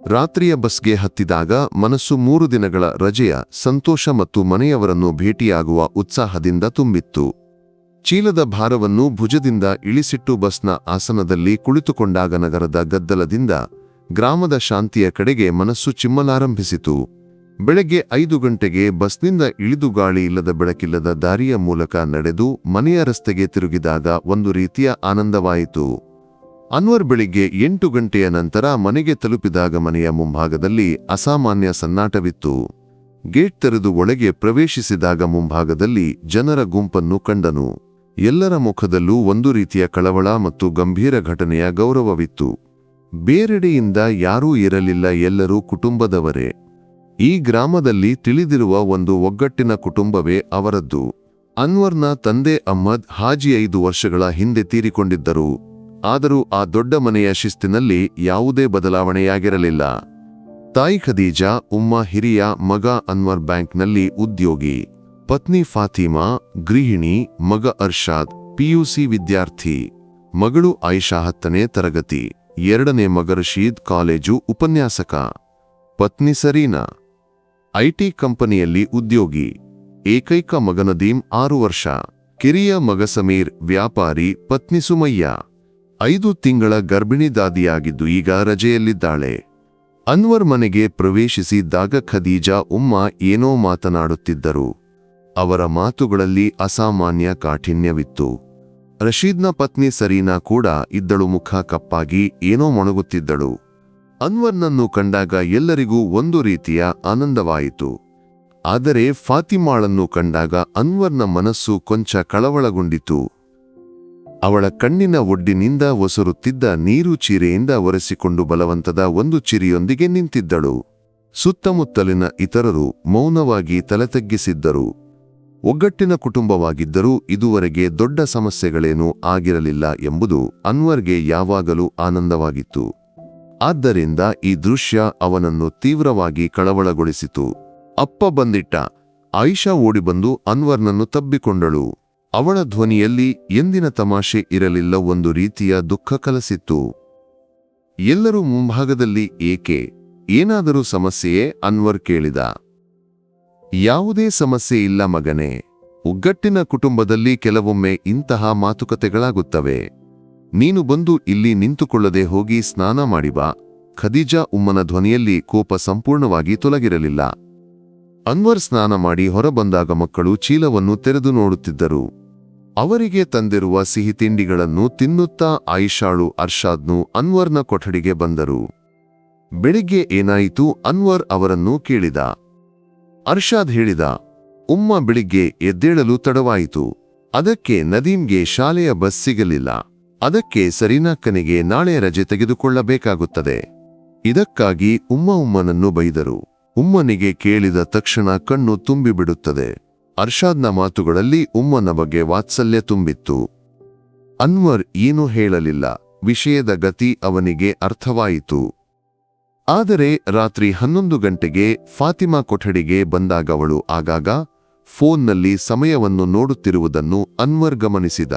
ರಾತ್ರಿಯ ಬಸ್ಗೆ ಹತ್ತಿದಾಗ ಮನಸ್ಸು ಮೂರು ದಿನಗಳ ರಜೆಯ ಸಂತೋಷ ಮತ್ತು ಮನೆಯವರನ್ನು ಭೇಟಿಯಾಗುವ ಉತ್ಸಾಹದಿಂದ ತುಂಬಿತ್ತು. ಚೀಲದ ಭಾರವನ್ನು ಭುಜದಿಂದ ಇಳಿಸಿಟ್ಟು ಬಸ್ನ ಆಸನದಲ್ಲಿ ಕುಳಿತುಕೊಂಡಾಗ ನಗರದ ಗದ್ದಲದಿಂದ ಗ್ರಾಮದ ಶಾಂತಿಯ ಕಡೆಗೆ ಮನಸ್ಸು ಚಿಮ್ಮಲಾರಂಭಿಸಿತು. ಬೆಳಗ್ಗೆ ಐದು ಗಂಟೆಗೆ ಬಸ್ನಿಂದ ಇಳಿದು ಗಾಳಿ ಇಲ್ಲದ ಬೆಳಕಿಲ್ಲದ ದಾರಿಯ ಮೂಲಕ ನಡೆದು ಮನೆಯ ರಸ್ತೆಗೆ ತಿರುಗಿದಾಗ ಒಂದು ರೀತಿಯ ಆನಂದವಾಯಿತು. ಅನ್ವರ್ ಬೆಳಿಗ್ಗೆ ಎಂಟು ಗಂಟೆಯ ನಂತರ ಮನೆಗೆ ತಲುಪಿದಾಗ ಮನೆಯ ಮುಂಭಾಗದಲ್ಲಿ ಅಸಾಮಾನ್ಯ ಸನ್ನಾಟವಿತ್ತು. ಗೇಟ್ ತೆರೆದು ಒಳಗೆ ಪ್ರವೇಶಿಸಿದಾಗ ಮುಂಭಾಗದಲ್ಲಿ ಜನರ ಗುಂಪನ್ನು ಕಂಡನು. ಎಲ್ಲರ ಮುಖದಲ್ಲೂ ಒಂದು ರೀತಿಯ ಕಳವಳ ಮತ್ತು ಗಂಭೀರ ಘಟನೆಯ ಗೌರವವಿತ್ತು. ಬೇರೆಡೆಯಿಂದ ಯಾರೂ ಇರಲಿಲ್ಲ ಎಲ್ಲರೂ ಕುಟುಂಬದವರೇ. ಈ ಗ್ರಾಮದಲ್ಲಿ ತಿಳಿದಿರುವ ಒಂದು ಒಗ್ಗಟ್ಟಿನ ಕುಟುಂಬವೇ ಅವರದ್ದು. ಅನ್ವರ್ನ ತಂದೆ ಅಹ್ಮದ್ ಹಾಜಿ ಐದು ವರ್ಷಗಳ ಹಿಂದೆ ತೀರಿಕೊಂಡಿದ್ದರು. ಆದರೂ ಆ ದೊಡ್ಡ ಮನೆಯ ಶಿಸ್ತಿನಲ್ಲಿ ಯಾವುದೇ ಬದಲಾವಣೆಯಾಗಿರಲಿಲ್ಲ. ತಾಯಿ ಖದೀಜಾ, ಉಮ್ಮ ಹಿರಿಯ ಮಗ ಅನ್ವರ್ ಬ್ಯಾಂಕ್ನಲ್ಲಿ ಉದ್ಯೋಗಿ. ಪತ್ನಿ ಫಾತಿಮಾ, ಗೃಹಿಣಿ, ಮಗ ಅರ್ಷಾದ್, ಪಿಯುಸಿ ವಿದ್ಯಾರ್ಥಿ. ಮಗಳು ಆಯಿಷಾ ಹತ್ತನೇ ತರಗತಿ. ಎರಡನೇ ಮಗ ರಶೀದ್ ಕಾಲೇಜು ಉಪನ್ಯಾಸಕ. ಪತ್ನಿ ಸರೀನಾ. ಐಟಿ ಕಂಪನಿಯಲ್ಲಿ ಉದ್ಯೋಗಿ. ಏಕೈಕ ಮಗ ನದೀಂ ಆರು ವರ್ಷ. ಕಿರಿಯ ಮಗ ಸಮೀರ್, ವ್ಯಾಪಾರಿ, ಪತ್ನಿ ಸುಮಯ್ಯ. ಐದು ತಿಂಗಳ ಗರ್ಭಿಣಿ ದಾದಿಯಾಗಿದ್ದು ಈಗ ರಜೆಯಲ್ಲಿದ್ದಾಳೆ. ಅನ್ವರ್ ಮನೆಗೆ ಪ್ರವೇಶಿಸಿದ್ದಾಗ ಖದೀಜಾ ಉಮ್ಮ ಏನೋ ಮಾತನಾಡುತ್ತಿದ್ದರು. ಅವರ ಮಾತುಗಳಲ್ಲಿ ಅಸಾಮಾನ್ಯ ಕಾಠಿಣ್ಯವಿತ್ತು. ರಶೀದ್ನ ಪತ್ನಿ ಸರೀನಾ ಕೂಡ ಇದ್ದಳು ಮುಖ ಕಪ್ಪಾಗಿ ಏನೋ ಮೊಣಗುತ್ತಿದ್ದಳು. ಅನ್ವರ್ನನ್ನು ಕಂಡಾಗ ಎಲ್ಲರಿಗೂ ಒಂದು ರೀತಿಯ ಆನಂದವಾಯಿತು. ಆದರೆ ಫಾತಿಮಾಳನ್ನು ಕಂಡಾಗ ಅನ್ವರ್ನ ಮನಸ್ಸು ಕೊಂಚ ಕಳವಳಗೊಂಡಿತು. ಅವಳ ಕಣ್ಣಿನ ಒಡ್ಡಿನಿಂದ ಒಸರುತ್ತಿದ್ದ ನೀರು ಚೀರೆಯಿಂದ ಒರೆಸಿಕೊಂಡು ಬಲವಂತದ ಒಂದು ಚಿರಿಯೊಂದಿಗೆ ನಿಂತಿದ್ದಳು. ಸುತ್ತಮುತ್ತಲಿನ ಇತರರು ಮೌನವಾಗಿ ತಲೆತಗ್ಗಿಸಿದ್ದರು. ಒಗ್ಗಟ್ಟಿನ ಕುಟುಂಬವಾಗಿದ್ದರೂ ಇದುವರೆಗೆ ದೊಡ್ಡ ಸಮಸ್ಯೆಗಳೇನೂ ಆಗಿರಲಿಲ್ಲ ಎಂಬುದು ಅನ್ವರ್ಗೆ ಯಾವಾಗಲೂ ಆನಂದವಾಗಿತ್ತು. ಆದ್ದರಿಂದ ಈ ದೃಶ್ಯ ಅವನನ್ನು ತೀವ್ರವಾಗಿ ಕಳವಳಗೊಳಿಸಿತು. ಅಪ್ಪ ಬಂದಿಟ್ಟ. ಆಯಿಷಾ ಓಡಿಬಂದು ಅನ್ವರ್ನನ್ನು ತಬ್ಬಿಕೊಂಡಳು. ಅವಳ ಧ್ವನಿಯಲ್ಲಿ ಎಂದಿನ ತಮಾಷೆ ಇರಲಿಲ್ಲ ಒಂದು ರೀತಿಯ ದುಃಖ ಕಲಸಿತ್ತು. ಎಲ್ಲರೂ ಮುಂಭಾಗದಲ್ಲಿ ಏಕೆ, ಏನಾದರೂ ಸಮಸ್ಯೆಯೇ? ಅನ್ವರ್ ಕೇಳಿದ. ಯಾವುದೇ ಸಮಸ್ಯೆ ಇಲ್ಲ ಮಗನೇ. ಒಗ್ಗಟ್ಟಿನ ಕುಟುಂಬದಲ್ಲಿ ಕೆಲವೊಮ್ಮೆ ಇಂತಹ ಮಾತುಕತೆಗಳಾಗುತ್ತವೆ. ನೀನು ಬಂದು ಇಲ್ಲಿ ನಿಂತುಕೊಳ್ಳದೆ ಹೋಗಿ ಸ್ನಾನ ಮಾಡಿ ಬಾ ಖದೀಜಾ ಉಮ್ಮನ ಧ್ವನಿಯಲ್ಲಿ ಕೋಪ ಸಂಪೂರ್ಣವಾಗಿ ತೊಲಗಿರಲಿಲ್ಲ. ಅನ್ವರ್ ಸ್ನಾನ ಮಾಡಿ ಹೊರಬಂದಾಗ ಮಕ್ಕಳು ಚೀಲವನ್ನು ತೆರೆದು ನೋಡುತ್ತಿದ್ದರು. ಅವರಿಗೆ ತಂದಿರುವ ಸಿಹಿ ತಿಂಡಿಗಳನ್ನು ತಿನ್ನುತ್ತಾ ಆಯಿಷಾಳು ಅರ್ಷಾದ್ನು ಅನ್ವರ್ನ ಕೊಠಡಿಗೆ ಬಂದರು. ಬೆಳಿಗ್ಗೆ ಏನಾಯಿತು ಅನ್ವರ್ ಅವರನ್ನು ಕೇಳಿದ. ಅರ್ಷಾದ್ ಹೇಳಿದ, ಉಮ್ಮ ಬೆಳಿಗ್ಗೆ ಎದ್ದೇಳಲು ತಡವಾಯಿತು. ಅದಕ್ಕೆ ನದೀಮ್ಗೆ ಶಾಲೆಯ ಬಸ್ ಸಿಗಲಿಲ್ಲ. ಅದಕ್ಕೆ ಸರೀನಾಕ್ಕನಿಗೆ ನಾಳೆ ರಜೆ ತೆಗೆದುಕೊಳ್ಳಬೇಕಾಗುತ್ತದೆ. ಇದಕ್ಕಾಗಿ ಉಮ್ಮ ಉಮ್ಮನನ್ನು ಬೈದರು. ಉಮ್ಮನಿಗೆ ಕೇಳಿದ ತಕ್ಷಣ ಕಣ್ಣು ತುಂಬಿಬಿಡುತ್ತದೆ. ಅರ್ಷಾದ್ನ ಮಾತುಗಳಲ್ಲಿ ಉಮ್ಮನ ಬಗ್ಗೆ ವಾತ್ಸಲ್ಯ ತುಂಬಿತ್ತು. ಅನ್ವರ್ ಏನೂ ಹೇಳಲಿಲ್ಲ, ವಿಷಯದ ಗತಿ ಅವನಿಗೆ ಅರ್ಥವಾಯಿತು. ಆದರೆ ರಾತ್ರಿ ಹನ್ನೊಂದು ಗಂಟೆಗೆ ಫಾತಿಮಾ ಕೊಠಡಿಗೆ ಬಂದಾಗವಳು ಆಗಾಗ ಫೋನ್ನಲ್ಲಿ ಸಮಯವನ್ನು ನೋಡುತ್ತಿರುವುದನ್ನು ಅನ್ವರ್ ಗಮನಿಸಿದ.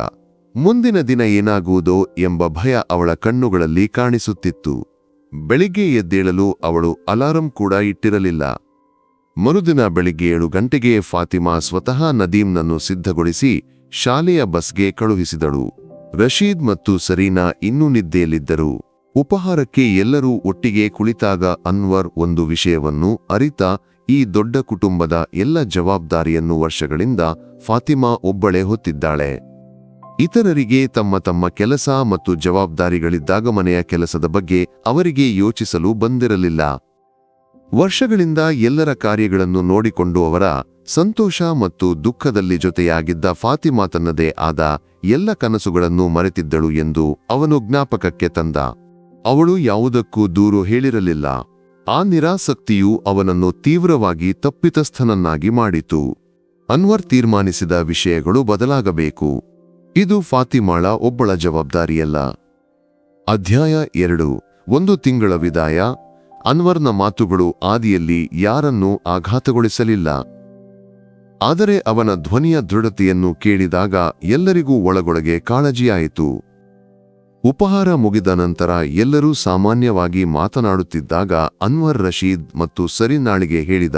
ಮುಂದಿನ ದಿನ ಏನಾಗುವುದೋ ಎಂಬ ಭಯ ಅವಳ ಕಣ್ಣುಗಳಲ್ಲಿ ಕಾಣಿಸುತ್ತಿತ್ತು. ಬೆಳಿಗ್ಗೆ ಎದ್ದೇಳಲು ಅವಳು ಅಲಾರಂ ಕೂಡ ಇಟ್ಟಿರಲಿಲ್ಲ. ಮರುದಿನ ಬೆಳಿಗ್ಗೆ ಏಳು ಗಂಟೆಗೆ ಫಾತಿಮಾ ಸ್ವತಃ ನದೀಮ್ನನ್ನು ಸಿದ್ಧಗೊಳಿಸಿ ಶಾಲೆಯ ಬಸ್ಗೆ ಕಳುಹಿಸಿದಳು. ರಶೀದ್ ಮತ್ತು ಸರೀನಾ ಇನ್ನೂ ನಿದ್ದೆಯಲ್ಲಿದ್ದರು. ಉಪಹಾರಕ್ಕೆ ಎಲ್ಲರೂ ಒಟ್ಟಿಗೆ ಕುಳಿತಾಗ ಅನ್ವರ್ ಒಂದು ವಿಷಯವನ್ನು ಅರಿತ ಈ ದೊಡ್ಡ ಕುಟುಂಬದ ಎಲ್ಲ ಜವಾಬ್ದಾರಿಯನ್ನು ವರ್ಷಗಳಿಂದ ಫಾತಿಮಾ ಒಬ್ಬಳೇ ಹೊತ್ತಿದ್ದಾಳೆ. ಇತರರಿಗೆ ತಮ್ಮ ತಮ್ಮ ಕೆಲಸ ಮತ್ತು ಜವಾಬ್ದಾರಿಗಳಿದ್ದಾಗ ಮನೆಯ ಕೆಲಸದ ಬಗ್ಗೆ ಅವರಿಗೆ ಯೋಚಿಸಲು ಬಂದಿರಲಿಲ್ಲ. ವರ್ಷಗಳಿಂದ ಎಲ್ಲರ ಕಾರ್ಯಗಳನ್ನು ನೋಡಿಕೊಂಡು ಅವರ ಸಂತೋಷ ಮತ್ತು ದುಃಖದಲ್ಲಿ ಜೊತೆಯಾಗಿದ್ದ ಫಾತಿಮಾ ತನ್ನದೇ ಆದ ಎಲ್ಲ ಕನಸುಗಳನ್ನು ಮರೆತಿದ್ದಳು ಎಂದು ಅವನು ಜ್ಞಾಪಕಕ್ಕೆ ತಂದ. ಅವಳು ಯಾವುದಕ್ಕೂ ದೂರು ಹೇಳಿರಲಿಲ್ಲ. ಆ ನಿರಾಸಕ್ತಿಯು ಅವನನ್ನು ತೀವ್ರವಾಗಿ ತಪ್ಪಿತಸ್ಥನನ್ನಾಗಿ ಮಾಡಿತು. ಅನ್ವರ್ ತೀರ್ಮಾನಿಸಿದ ವಿಷಯಗಳು ಬದಲಾಗಬೇಕು. ಇದು ಫಾತಿಮಾಳ ಒಬ್ಬಳ ಜವಾಬ್ದಾರಿಯಲ್ಲ. ಅಧ್ಯಾಯ ಎರಡು. ಒಂದು ತಿಂಗಳ ವಿದಾಯ. ಅನ್ವರ್ನ ಮಾತುಗಳು ಆದಿಯಲ್ಲಿ ಯಾರನ್ನೂ ಆಘಾತಗೊಳಿಸಲಿಲ್ಲ. ಆದರೆ ಅವನ ಧ್ವನಿಯ ದೃಢತೆಯನ್ನು ಕೇಳಿದಾಗ ಎಲ್ಲರಿಗೂ ಒಳಗೊಳಗೆ ಕಾಳಜಿಯಾಯಿತು. ಉಪಹಾರ ಮುಗಿದ ನಂತರ ಎಲ್ಲರೂ ಸಾಮಾನ್ಯವಾಗಿ ಮಾತನಾಡುತ್ತಿದ್ದಾಗ ಅನ್ವರ್ ರಶೀದ್ ಮತ್ತು ಸರಿನಾಳಿಗೆ ಹೇಳಿದ,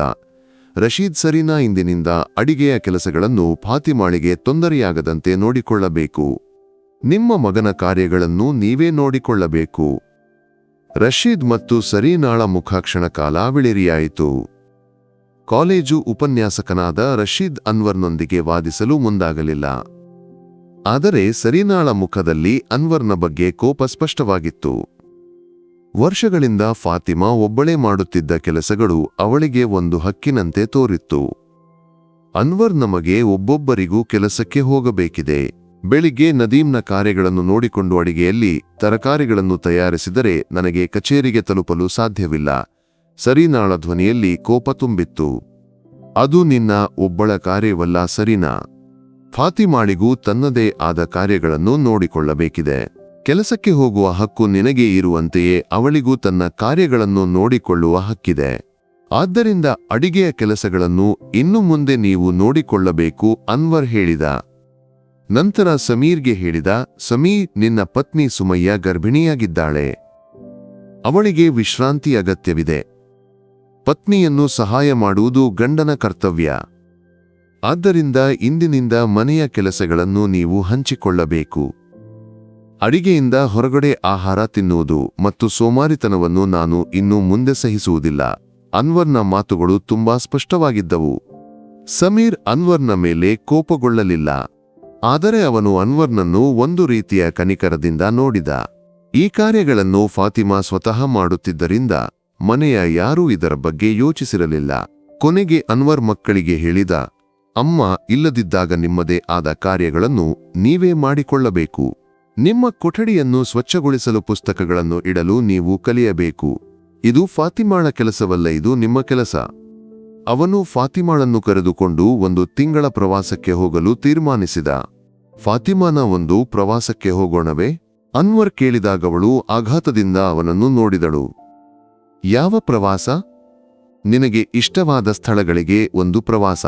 ರಶೀದ್ ಸರಿನಾ ಇಂದಿನಿಂದ ಅಡಿಗೆಯ ಕೆಲಸಗಳನ್ನು ಫಾತಿಮಾಳಿಗೆ ತೊಂದರೆಯಾಗದಂತೆ ನೋಡಿಕೊಳ್ಳಬೇಕು. ನಿಮ್ಮ ಮಗನ ಕಾರ್ಯಗಳನ್ನು ನೀವೇ ನೋಡಿಕೊಳ್ಳಬೇಕು. ರಶೀದ್ ಮತ್ತು ಸರೀನಾಳ ಮುಖಾಕ್ಷಣ ವಿಳಿರಿಯಾಯಿತು. ಕಾಲೇಜು ಉಪನ್ಯಾಸಕನಾದ ರಶೀದ್ ಅನ್ವರ್ನೊಂದಿಗೆ ವಾದಿಸಲು ಮುಂದಾಗಲಿಲ್ಲ. ಆದರೆ ಸರೀನಾಳ ಮುಖದಲ್ಲಿ ಅನ್ವರ್ನ ಬಗ್ಗೆ ಕೋಪ ಸ್ಪಷ್ಟವಾಗಿತ್ತು. ವರ್ಷಗಳಿಂದ ಫಾತಿಮಾ ಒಬ್ಬಳೇ ಮಾಡುತ್ತಿದ್ದ ಕೆಲಸಗಳು ಅವಳಿಗೆ ಒಂದು ಹಕ್ಕಿನಂತೆ ತೋರಿತ್ತು. ಅನ್ವರ್ ನಮಗೆ ಒಬ್ಬೊಬ್ಬರಿಗೂ ಕೆಲಸಕ್ಕೆ ಹೋಗಬೇಕಿದೆ. ಬೆಳಿಗ್ಗೆ ನದೀಮ್ನ ಕಾರ್ಯಗಳನ್ನು ನೋಡಿಕೊಂಡು ಅಡಿಗೆಯಲ್ಲಿ ತರಕಾರಿಗಳನ್ನು ತಯಾರಿಸಿದರೆ ನನಗೆ ಕಚೇರಿಗೆ ತಲುಪಲು ಸಾಧ್ಯವಿಲ್ಲ. ಸರಿನಾಳ ಧ್ವನಿಯಲ್ಲಿ ಕೋಪ ತುಂಬಿತ್ತು. ಅದು ನಿನ್ನ ಒಬ್ಬಳ ಕಾರ್ಯವಲ್ಲ ಸರಿನಾ. ಫಾತಿಮಾಳಿಗೂ ತನ್ನದೇ ಆದ ಕಾರ್ಯಗಳನ್ನು ನೋಡಿಕೊಳ್ಳಬೇಕಿದೆ. ಕೆಲಸಕ್ಕೆ ಹೋಗುವ ಹಕ್ಕು ನಿನಗೆ ಇರುವಂತೆಯೇ ಅವಳಿಗೂ ತನ್ನ ಕಾರ್ಯಗಳನ್ನು ನೋಡಿಕೊಳ್ಳುವ ಹಕ್ಕಿದೆ. ಆದ್ದರಿಂದ ಅಡಿಗೆಯ ಕೆಲಸಗಳನ್ನು ಇನ್ನು ಮುಂದೆ ನೀವು ನೋಡಿಕೊಳ್ಳಬೇಕು, ಅನ್ವರ್ ಹೇಳಿದ. ನಂತರ ಸಮೀರ್ಗೆ ಹೇಳಿದ ಸಮೀರ್ ನಿನ್ನ ಪತ್ನಿ ಸುಮಯ್ಯ ಗರ್ಭಿಣಿಯಾಗಿದ್ದಾಳೆ. ಅವಳಿಗೆ ವಿಶ್ರಾಂತಿ ಅಗತ್ಯವಿದೆ. ಪತ್ನಿಯನ್ನು ಸಹಾಯ ಮಾಡುವುದು ಗಂಡನ ಕರ್ತವ್ಯ. ಆದ್ದರಿಂದ ಇಂದಿನಿಂದ ಮನೆಯ ಕೆಲಸಗಳನ್ನು ನೀವು ಹಂಚಿಕೊಳ್ಳಬೇಕು. ಅಡಿಗೆಯಿಂದ ಹೊರಗಡೆ ಆಹಾರ ತಿನ್ನುವುದು ಮತ್ತು ಸೋಮಾರಿತನವನ್ನು ನಾನು ಇನ್ನು ಮುಂದೆ ಸಹಿಸುವುದಿಲ್ಲ. ಅನ್ವರ್ನ ಮಾತುಗಳು ತುಂಬಾ ಸ್ಪಷ್ಟವಾಗಿದ್ದವು. ಸಮೀರ್ ಅನ್ವರ್ನ ಮೇಲೆ ಕೋಪಗೊಳ್ಳಲಿಲ್ಲ. ಆದರೆ ಅವನು ಅನ್ವರ್ನನ್ನು ಒಂದು ರೀತಿಯ ಕನಿಕರದಿಂದ ನೋಡಿದ. ಈ ಕಾರ್ಯಗಳನ್ನು ಫಾತಿಮಾ ಸ್ವತಃ ಮಾಡುತ್ತಿದ್ದರಿಂದ ಮನೆಯ ಯಾರೂ ಇದರ ಬಗ್ಗೆ ಯೋಚಿಸಿರಲಿಲ್ಲ. ಕೊನೆಗೆ ಅನ್ವರ್ ಮಕ್ಕಳಿಗೆ ಹೇಳಿದ, ಅಮ್ಮ, ಇಲ್ಲದಿದ್ದಾಗ ನಿಮ್ಮದೇ ಆದ ಕಾರ್ಯಗಳನ್ನು ನೀವೇ ಮಾಡಿಕೊಳ್ಳಬೇಕು. ನಿಮ್ಮ ಕೊಠಡಿಯನ್ನು ಸ್ವಚ್ಛಗೊಳಿಸಲು ಪುಸ್ತಕಗಳನ್ನು ಇಡಲು ನೀವು ಕಲಿಯಬೇಕು. ಇದು ಫಾತಿಮಾಳ ಕೆಲಸವಲ್ಲ, ಇದು ನಿಮ್ಮ ಕೆಲಸ. ಅವನು ಫಾತಿಮಾಳನ್ನು ಕರೆದುಕೊಂಡು ಒಂದು ತಿಂಗಳ ಪ್ರವಾಸಕ್ಕೆ ಹೋಗಲು ತೀರ್ಮಾನಿಸಿದ. ಫಾತಿಮಾನ ಒಂದು ಪ್ರವಾಸಕ್ಕೆ ಹೋಗೋಣವೇ? ಅನ್ವರ್ ಕೇಳಿದಾಗವಳು ಆಘಾತದಿಂದ ಅವನನ್ನು ನೋಡಿದಳು. ಯಾವ ಪ್ರವಾಸ? ನಿನಗೆ ಇಷ್ಟವಾದ ಸ್ಥಳಗಳಿಗೆ ಒಂದು ಪ್ರವಾಸ.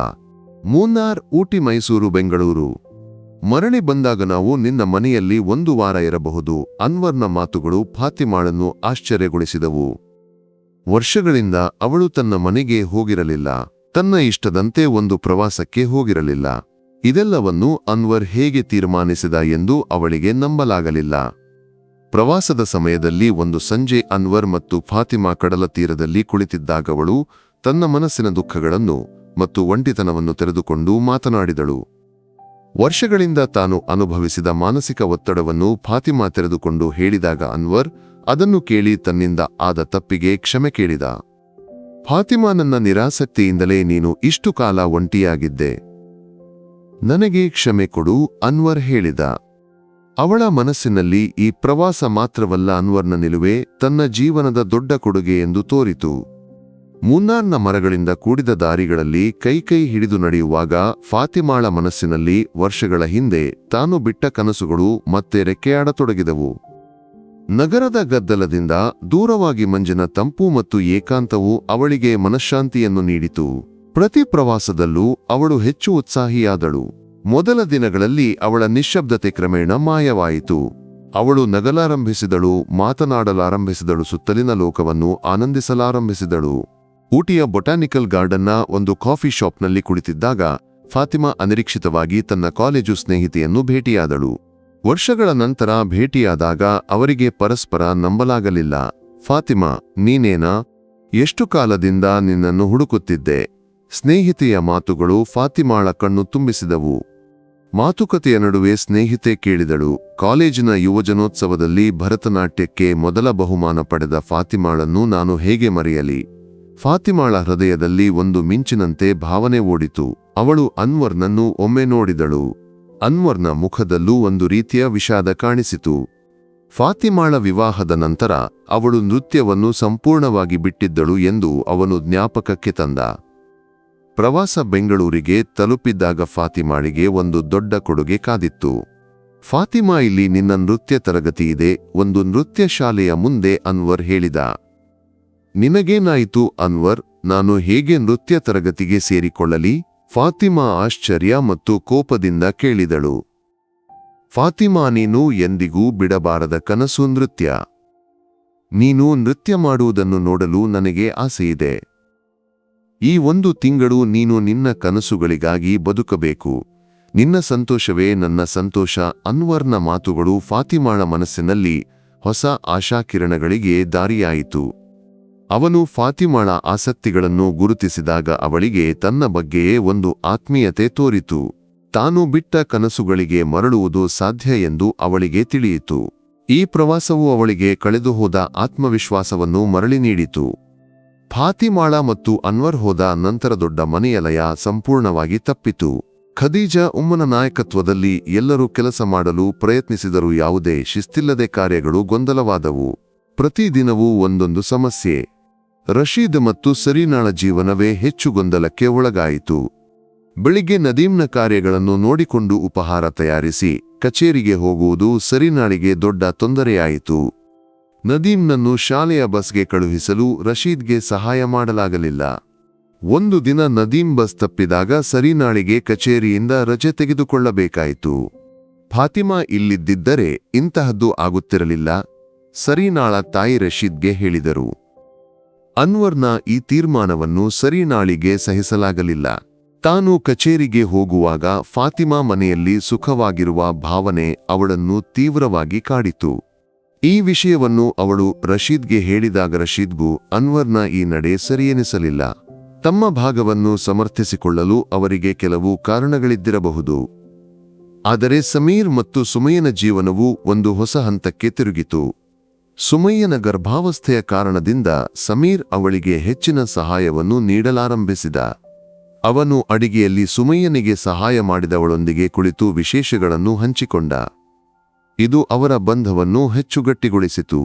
ಮೂನ್ನಾರ್ ಊಟಿ, ಮೈಸೂರು, ಬೆಂಗಳೂರು. ಮರಳಿ ಬಂದಾಗ ನಾವು ನಿನ್ನ ಮನೆಯಲ್ಲಿ ಒಂದು ವಾರ ಇರಬಹುದು. ಅನ್ವರ್ನ ಮಾತುಗಳು ಫಾತಿಮಾಳನ್ನು ಆಶ್ಚರ್ಯಗೊಳಿಸಿದವು. ವರ್ಷಗಳಿಂದ ಅವಳು ತನ್ನ ಮನೆಗೆ ಹೋಗಿರಲಿಲ್ಲ. ತನ್ನ ಇಷ್ಟದಂತೆ ಒಂದು ಪ್ರವಾಸಕ್ಕೆ ಹೋಗಿರಲಿಲ್ಲ. ಇದೆಲ್ಲವನ್ನು ಅನ್ವರ್ ಹೇಗೆ ತೀರ್ಮಾನಿಸಿದ ಎಂದು ಅವಳಿಗೆ ನಂಬಲಾಗಲಿಲ್ಲ. ಪ್ರವಾಸದ ಸಮಯದಲ್ಲಿ ಒಂದು ಸಂಜೆ ಅನ್ವರ್ ಮತ್ತು ಫಾತಿಮಾ ಕಡಲ ತೀರದಲ್ಲಿ ಕುಳಿತಿದ್ದಾಗವಳು ತನ್ನ ಮನಸ್ಸಿನ ದುಃಖಗಳನ್ನು ಮತ್ತು ಒಂಟಿತನವನ್ನು ತೆರೆದುಕೊಂಡು ಮಾತನಾಡಿದಳು. ವರ್ಷಗಳಿಂದ ತಾನು ಅನುಭವಿಸಿದ ಮಾನಸಿಕ ಒತ್ತಡವನ್ನು ಫಾತಿಮಾ ತೆರೆದುಕೊಂಡು ಹೇಳಿದಾಗ ಅನ್ವರ್ ಅದನ್ನು ಕೇಳಿ ತನ್ನಿಂದ ಆದ ತಪ್ಪಿಗೆ ಕ್ಷಮೆ ಕೇಳಿದ. ಫಾತಿಮಾ ನನ್ನ ನಿರಾಸಕ್ತಿಯಿಂದಲೇ ನೀನು ಇಷ್ಟು ಕಾಲ ಒಂಟಿಯಾಗಿದ್ದೆ. ನನಗೆ ಕ್ಷಮೆ ಕೊಡು, ಅನ್ವರ್ ಹೇಳಿದ. ಅವಳ ಮನಸ್ಸಿನಲ್ಲಿ ಈ ಪ್ರವಾಸ ಮಾತ್ರವಲ್ಲ ಅನ್ವರ್ನ ನಿಲುವೆ, ತನ್ನ ಜೀವನದ ದೊಡ್ಡ ಕೊಡುಗೆ ಎಂದು ತೋರಿತು. ಮುನ್ನಾರ್ನ ಮರಗಳಿಂದ ಕೂಡಿದ ದಾರಿಗಳಲ್ಲಿ ಕೈಕೈ ಹಿಡಿದು ನಡೆಯುವಾಗ ಫಾತಿಮಾಳ ಮನಸ್ಸಿನಲ್ಲಿ ವರ್ಷಗಳ ಹಿಂದೆ ತಾನು ಬಿಟ್ಟ ಕನಸುಗಳು ಮತ್ತೆ ರೆಕ್ಕೆಯಾಡತೊಡಗಿದವು. ನಗರದ ಗದ್ದಲದಿಂದ ದೂರವಾಗಿ ಮಂಜಿನ ತಂಪು ಮತ್ತು ಏಕಾಂತವು ಅವಳಿಗೆ ಮನಃಶಾಂತಿಯನ್ನು ನೀಡಿತು. ಪ್ರತಿ ಪ್ರವಾಸದಲ್ಲೂ ಅವಳು ಹೆಚ್ಚು ಉತ್ಸಾಹಿಯಾದಳು. ಮೊದಲ ದಿನಗಳಲ್ಲಿ ಅವಳ ನಿಶ್ಶಬ್ದತೆ ಕ್ರಮೇಣ ಮಾಯವಾಯಿತು. ಅವಳು ನಗಲಾರಂಭಿಸಿದಳು, ಮಾತನಾಡಲಾರಂಭಿಸಿದಳು, ಸುತ್ತಲಿನ ಲೋಕವನ್ನು ಆನಂದಿಸಲಾರಂಭಿಸಿದಳು. ಊಟಿಯ ಬೊಟಾನಿಕಲ್ ಗಾರ್ಡನ್ನ ಒಂದು ಕಾಫಿ ಶಾಪ್ನಲ್ಲಿ ಕುಳಿತಿದ್ದಾಗ, ಫಾತಿಮಾ ಅನಿರೀಕ್ಷಿತವಾಗಿ ತನ್ನ ಕಾಲೇಜು ಸ್ನೇಹಿತೆಯನ್ನು ಭೇಟಿಯಾದಳು. ವರ್ಷಗಳ ನಂತರ ಭೇಟಿಯಾದಾಗ ಅವರಿಗೆ ಪರಸ್ಪರ ನಂಬಲಾಗಲಿಲ್ಲ. ಫಾತಿಮಾ, ನೀನೇನಾ? ಎಷ್ಟು ಕಾಲದಿಂದ ನಿನ್ನನ್ನು ಹುಡುಕುತ್ತಿದ್ದೆ? ಸ್ನೇಹಿತೆಯ ಮಾತುಗಳು ಫಾತಿಮಾಳ ಕಣ್ಣು ತುಂಬಿಸಿದವು. ಮಾತುಕತೆಯ ನಡುವೆ ಸ್ನೇಹಿತೆ ಕೇಳಿದಳು. ಕಾಲೇಜಿನ ಯುವಜನೋತ್ಸವದಲ್ಲಿ ಭರತನಾಟ್ಯಕ್ಕೆ ಮೊದಲ ಬಹುಮಾನ ಪಡೆದ ಫಾತಿಮಾಳನ್ನು ನಾನು ಹೇಗೆ ಮರೆಯಲಿ? ಫಾತಿಮಾಳ ಹೃದಯದಲ್ಲಿ ಒಂದು ಮಿಂಚಿನಂತೆ ಭಾವನೆ ಓಡಿತು. ಅವಳು ಅನ್ವರ್ನನ್ನು ಒಮ್ಮೆ ನೋಡಿದಳು. ಅನ್ವರ್ನ ಮುಖದಲ್ಲೂ ಒಂದು ರೀತಿಯ ವಿಷಾದ ಕಾಣಿಸಿತು. ಫಾತಿಮಾಳ ವಿವಾಹದ ನಂತರ ಅವಳು ನೃತ್ಯವನ್ನು ಸಂಪೂರ್ಣವಾಗಿ ಬಿಟ್ಟಿದ್ದಳು ಎಂದು ಅವನು ಜ್ಞಾಪಕಕ್ಕೆ ತಂದ. ಪ್ರವಾಸ ಬೆಂಗಳೂರಿಗೆ ತಲುಪಿದ್ದಾಗ ಫಾತಿಮಾಳಿಗೆ ಒಂದು ದೊಡ್ಡ ಕೊಡುಗೆ ಕಾದಿತ್ತು. ಫಾತಿಮಾ ಇಲ್ಲಿ ನಿನ್ನ ನೃತ್ಯ ತರಗತಿ ಇದೆ, ಒಂದು ನೃತ್ಯ ಶಾಲೆಯ ಮುಂದೆ ಅನ್ವರ್ ಹೇಳಿದ. ನಿನಗೇನಾಯಿತು ಅನ್ವರ್, ನಾನು ಹೇಗೆ ನೃತ್ಯ ತರಗತಿಗೆ ಸೇರಿಕೊಳ್ಳಲಿ? ಫಾತಿಮಾ ಆಶ್ಚರ್ಯ ಮತ್ತು ಕೋಪದಿಂದ ಕೇಳಿದಳು. ಫಾತಿಮಾ, ನೀನು ಎಂದಿಗೂ ಬಿಡಬಾರದ ಕನಸು ನೃತ್ಯ. ನೀನು ನೃತ್ಯ ಮಾಡುವುದನ್ನು ನೋಡಲು ನನಗೆ ಆಸೆಯಿದೆ. ಈ ಒಂದು ತಿಂಗಳು ನೀನು ನಿನ್ನ ಕನಸುಗಳಿಗಾಗಿ ಬದುಕಬೇಕು. ನಿನ್ನ ಸಂತೋಷವೇ ನನ್ನ ಸಂತೋಷ ಅನ್ವರ್ನ ಮಾತುಗಳು ಫಾತಿಮಾಳ ಮನಸ್ಸಿನಲ್ಲಿ ಹೊಸ ಆಶಾಕಿರಣಗಳಿಗೆ ದಾರಿಯಾಯಿತು. ಅವನು ಫಾತಿಮಾಳ ಆಸಕ್ತಿಗಳನ್ನು ಗುರುತಿಸಿದಾಗ ಅವಳಿಗೆ ತನ್ನ ಬಗ್ಗೆಯೇ ಒಂದು ಆತ್ಮೀಯತೆ ತೋರಿತು. ತಾನು ಬಿಟ್ಟ ಕನಸುಗಳಿಗೆ ಮರಳುವುದು ಸಾಧ್ಯ ಎಂದು ಅವಳಿಗೆ ತಿಳಿಯಿತು. ಈ ಪ್ರವಾಸವು ಅವಳಿಗೆ ಕಳೆದುಹೋದ ಆತ್ಮವಿಶ್ವಾಸವನ್ನು ಮರಳಿ ನೀಡಿತು. ಫಾತಿಮಾಳ ಮತ್ತು ಅನ್ವರ್ ಹೋದ ನಂತರ ದೊಡ್ಡ ಮನೆಯಲಯ ಸಂಪೂರ್ಣವಾಗಿ ತಪ್ಪಿತು. ಖದೀಜಾ ಉಮ್ಮನ ನಾಯಕತ್ವದಲ್ಲಿ ಎಲ್ಲರೂ ಕೆಲಸ ಮಾಡಲು ಪ್ರಯತ್ನಿಸಿದರೂ ಯಾವುದೇ ಶಿಸ್ತಿಲ್ಲದೆ ಕಾರ್ಯಗಳು ಗೊಂದಲವಾದವು. ಪ್ರತಿದಿನವೂ ಒಂದೊಂದು ಸಮಸ್ಯೆ. ರಶೀದ್ ಮತ್ತು ಸರೀನಾಳ ಜೀವನವೇ ಹೆಚ್ಚು ಗೊಂದಲಕ್ಕೆ ಒಳಗಾಯಿತು. ಬೆಳಿಗ್ಗೆ ನದೀಮ್ನ ಕಾರ್ಯಗಳನ್ನು ನೋಡಿಕೊಂಡು ಉಪಹಾರ ತಯಾರಿಸಿ ಕಚೇರಿಗೆ ಹೋಗುವುದು ಸರಿನಾಳಿಗೆ ದೊಡ್ಡ ತೊಂದರೆಯಾಯಿತು. ನದೀಮ್ನನ್ನು ಶಾಲೆಯ ಬಸ್ಗೆ ಕಳುಹಿಸಲು ರಶೀದ್ಗೆ ಸಹಾಯ ಮಾಡಲಾಗಲಿಲ್ಲ. ಒಂದು ದಿನ ನದೀಂ ಬಸ್ ತಪ್ಪಿದಾಗ ಸರಿನಾಳಿಗೆ ಕಚೇರಿಯಿಂದ ರಜೆ ತೆಗೆದುಕೊಳ್ಳಬೇಕಾಯಿತು. ಫಾತಿಮಾ ಇಲ್ಲಿದ್ದಿದ್ದರೆ ಇಂತಹದ್ದು ಆಗುತ್ತಿರಲಿಲ್ಲ, ಸರಿನಾಳ ತಾಯಿ ರಶೀದ್ಗೆ ಹೇಳಿದರು. ಅನ್ವರ್ನ ಈ ತೀರ್ಮಾನವನ್ನು ಸರಿನಾಳಿಗೆ ಸಹಿಸಲಾಗಲಿಲ್ಲ. ತಾನು ಕಚೇರಿಗೆ ಹೋಗುವಾಗ ಫಾತಿಮಾ ಮನೆಯಲ್ಲಿ ಸುಖವಾಗಿರುವ ಭಾವನೆ ಅವಳನ್ನು ತೀವ್ರವಾಗಿ ಕಾಡಿತು. ಈ ವಿಷಯವನ್ನು ಅವಳು ರಶೀದ್ಗೆ ಹೇಳಿದಾಗ ರಶೀದ್ಗೂ ಅನ್ವರ್ನ ಈ ನಡೆ ಸರಿಯೆನಿಸಲಿಲ್ಲ. ತಮ್ಮ ಭಾಗವನ್ನು ಸಮರ್ಥಿಸಿಕೊಳ್ಳಲು ಅವರಿಗೆ ಕೆಲವು ಕಾರಣಗಳಿದ್ದಿರಬಹುದು. ಆದರೆ ಸಮೀರ್ ಮತ್ತು ಸುಮಯನ ಜೀವನವು ಒಂದು ಹೊಸ ಹಂತಕ್ಕೆ ತಿರುಗಿತು. ಸುಮಯ್ಯನ ಗರ್ಭಾವಸ್ಥೆಯ ಕಾರಣದಿಂದ ಸಮೀರ್ ಅವಳಿಗೆ ಹೆಚ್ಚಿನ ಸಹಾಯವನ್ನು ನೀಡಲಾರಂಭಿಸಿದ. ಅವನು ಅಡಿಗೆಯಲ್ಲಿ ಸುಮಯ್ಯನಿಗೆ ಸಹಾಯ ಮಾಡಿದವಳೊಂದಿಗೆ ಕುಳಿತು ವಿಶೇಷಗಳನ್ನು ಹಂಚಿಕೊಂಡ. ಇದು ಅವರ ಬಂಧವನ್ನು ಹೆಚ್ಚು ಗಟ್ಟಿಗೊಳಿಸಿತು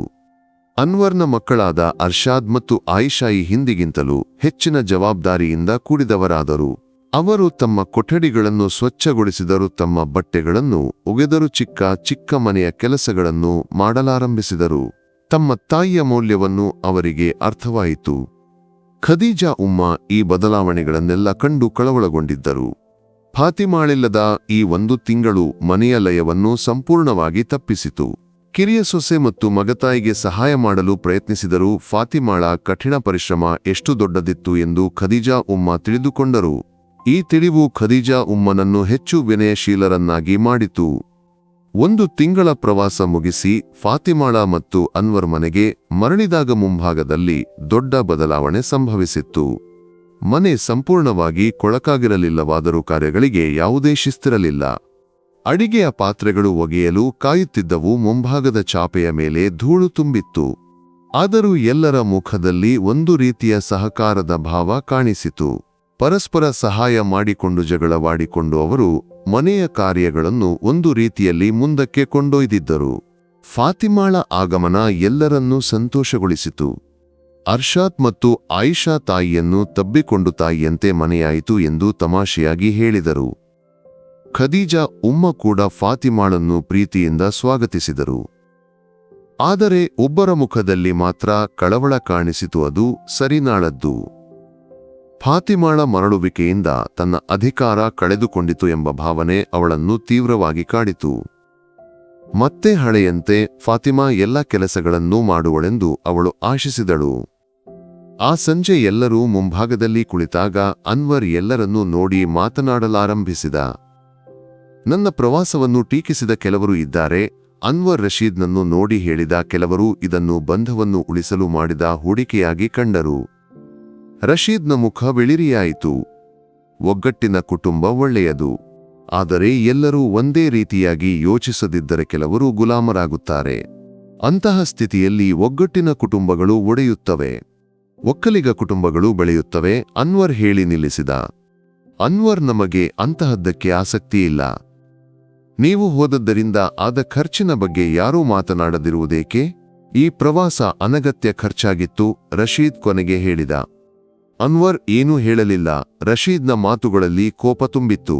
ಅನ್ವರ್ನ ಮಕ್ಕಳಾದ ಅರ್ಷಾದ್ ಮತ್ತು ಆಯಿಷಾಯಿ ಹಿಂದಿಗಿಂತಲೂ ಹೆಚ್ಚಿನ ಜವಾಬ್ದಾರಿಯಿಂದ ಕೂಡಿದವರಾದರು. ಅವರು ತಮ್ಮ ಕೊಠಡಿಗಳನ್ನು ಸ್ವಚ್ಛಗೊಳಿಸಿದರು ತಮ್ಮ ಬಟ್ಟೆಗಳನ್ನು ಒಗೆದರು ಚಿಕ್ಕ ಚಿಕ್ಕ ಮನೆಯ ಕೆಲಸಗಳನ್ನು ಮಾಡಲಾರಂಭಿಸಿದರು. ತಮ್ಮ ತಾಯಿಯ ಮೌಲ್ಯವನ್ನು ಅವರಿಗೆ ಅರ್ಥವಾಯಿತು. ಖದೀಜಾ ಉಮ್ಮ ಈ ಬದಲಾವಣೆಗಳನ್ನೆಲ್ಲ ಕಂಡು ಕಳವಳಗೊಂಡಿದ್ದರು. ಫಾತಿಮಾಳಿಲ್ಲದ ಈ ಒಂದು ತಿಂಗಳು ಮನೆಯ ಲಯವನ್ನು ಸಂಪೂರ್ಣವಾಗಿ ತಪ್ಪಿಸಿತು. ಕಿರಿಯ ಸೊಸೆ ಮತ್ತು ಮಗತಾಯಿಗೆ ಸಹಾಯ ಮಾಡಲು ಪ್ರಯತ್ನಿಸಿದರೂ ಫಾತಿಮಾಳ ಕಠಿಣ ಪರಿಶ್ರಮ ಎಷ್ಟು ದೊಡ್ಡದಿತ್ತು ಎಂದು ಖದೀಜಾ ಉಮ್ಮ ತಿಳಿದುಕೊಂಡರು. ಈ ತಿಳಿವು ಖದೀಜಾ ಉಮ್ಮನನ್ನು ಹೆಚ್ಚು ವಿನಯಶೀಲರನ್ನಾಗಿ ಮಾಡಿತು. ಒಂದು ತಿಂಗಳ ಪ್ರವಾಸ ಮುಗಿಸಿ ಫಾತಿಮಾಳ ಮತ್ತು ಅನ್ವರ್ ಮನೆಗೆ ಮರಳಿದಾಗ ಮುಂಭಾಗದಲ್ಲಿ ದೊಡ್ಡ ಬದಲಾವಣೆ ಸಂಭವಿಸಿತ್ತು. ಮನೆ ಸಂಪೂರ್ಣವಾಗಿ ಕೊಳಕಾಗಿರಲಿಲ್ಲವಾದರೂ ಕಾರ್ಯಗಳಿಗೆ ಯಾವುದೇ ಶಿಸ್ತಿರಲಿಲ್ಲ. ಅಡಿಗೆಯ ಪಾತ್ರೆಗಳು ಒಗೆಯಲು ಕಾಯುತ್ತಿದ್ದವು, ಮುಂಭಾಗದ ಚಾಪೆಯ ಮೇಲೆ ಧೂಳು ತುಂಬಿತ್ತು. ಆದರೂ ಎಲ್ಲರ ಮುಖದಲ್ಲಿ ಒಂದು ರೀತಿಯ ಸಹಕಾರದ ಭಾವ ಕಾಣಿಸಿತು. ಪರಸ್ಪರ ಸಹಾಯ ಮಾಡಿಕೊಂಡು ಜಗಳವಾಡಿಕೊಂಡು ಅವರು ಮನೆಯ ಕಾರ್ಯಗಳನ್ನು ಒಂದು ರೀತಿಯಲ್ಲಿ ಮುಂದಕ್ಕೆ ಕೊಂಡೊಯ್ದಿದ್ದರು. ಫಾತಿಮಾಳ ಆಗಮನ ಎಲ್ಲರನ್ನೂ ಸಂತೋಷಗೊಳಿಸಿತು. ಅರ್ಷಾತ್ ಮತ್ತು ಆಯಿಷಾ ತಾಯಿಯನ್ನು ತಬ್ಬಿಕೊಂಡು ತಾಯಿಯಂತೆ ಮನೆಯಾಯಿತು ಎಂದು ತಮಾಷೆಯಾಗಿ ಹೇಳಿದರು. ಖದೀಜಾ ಉಮ್ಮ ಕೂಡ ಫಾತಿಮಾಳನ್ನು ಪ್ರೀತಿಯಿಂದ ಸ್ವಾಗತಿಸಿದರು. ಆದರೆ ಒಬ್ಬರ ಮುಖದಲ್ಲಿ ಮಾತ್ರ ಕಳವಳ ಕಾಣಿಸಿತು, ಅದು ಸರಿನಾಳದ್ದು. ಫಾತಿಮಾಳ ಮರಳುವಿಕೆಯಿಂದ ತನ್ನ ಅಧಿಕಾರ ಕಳೆದುಕೊಂಡಿತು ಎಂಬ ಭಾವನೆ ಅವಳನ್ನು ತೀವ್ರವಾಗಿ ಕಾಡಿತು. ಮತ್ತೆ ಹಳೆಯಂತೆ ಫಾತಿಮಾ ಎಲ್ಲ ಕೆಲಸಗಳನ್ನೂ ಮಾಡುವಳೆಂದು ಅವಳು ಆಶಿಸಿದಳು. ಆ ಸಂಜೆ ಎಲ್ಲರೂ ಮುಂಭಾಗದಲ್ಲಿ ಕುಳಿತಾಗ ಅನ್ವರ್ ಎಲ್ಲರನ್ನೂ ನೋಡಿ ಮಾತನಾಡಲಾರಂಭಿಸಿದ. ನನ್ನ ಪ್ರವಾಸವನ್ನು ಟೀಕಿಸಿದ ಕೆಲವರು ಇದ್ದಾರೆ, ಅನ್ವರ್ ರಶೀದ್ನನ್ನು ನೋಡಿ ಹೇಳಿದ ಕೆಲವರು ಇದನ್ನು ಬಂಧವನ್ನು ಉಳಿಸಲು ಮಾಡಿದ ಹೂಡಿಕೆಯಾಗಿ ಕಂಡರು. ರಶೀದ್ನ ಮುಖ ಬಿಳಿರಿಯಾಯಿತು. ಒಗ್ಗಟ್ಟಿನ ಕುಟುಂಬ ಒಳ್ಳೆಯದು. ಆದರೆ ಎಲ್ಲರೂ ಒಂದೇ ರೀತಿಯಾಗಿ ಯೋಚಿಸದಿದ್ದರೆ ಕೆಲವರು ಗುಲಾಮರಾಗುತ್ತಾರೆ. ಅಂತಹ ಸ್ಥಿತಿಯಲ್ಲಿ ಒಗ್ಗಟ್ಟಿನ ಕುಟುಂಬಗಳು ಒಡೆಯುತ್ತವೆ. ಒಕ್ಕಲಿಗ ಕುಟುಂಬಗಳು ಬೆಳೆಯುತ್ತವೆ, ಅನ್ವರ್ ಹೇಳಿ ನಿಲ್ಲಿಸಿದ. ಅನ್ವರ್ ನಮಗೆ ಅಂತಹದ್ದಕ್ಕೆ ಆಸಕ್ತಿಯಿಲ್ಲ ನೀವು ಹೋದದ್ದರಿಂದ ಆದ ಖರ್ಚಿನ ಬಗ್ಗೆ ಯಾರೂ ಮಾತನಾಡದಿರುವುದೇಕೆ? ಈ ಪ್ರವಾಸ ಅನಗತ್ಯ ಖರ್ಚಾಗಿತ್ತು, ರಶೀದ್ ಕೊನೆಗೆ ಹೇಳಿದ. ಅನ್ವರ್ ಏನೂ ಹೇಳಲಿಲ್ಲ. ರಶೀದ್ನ ಮಾತುಗಳಲ್ಲಿ ಕೋಪ ತುಂಬಿತ್ತು.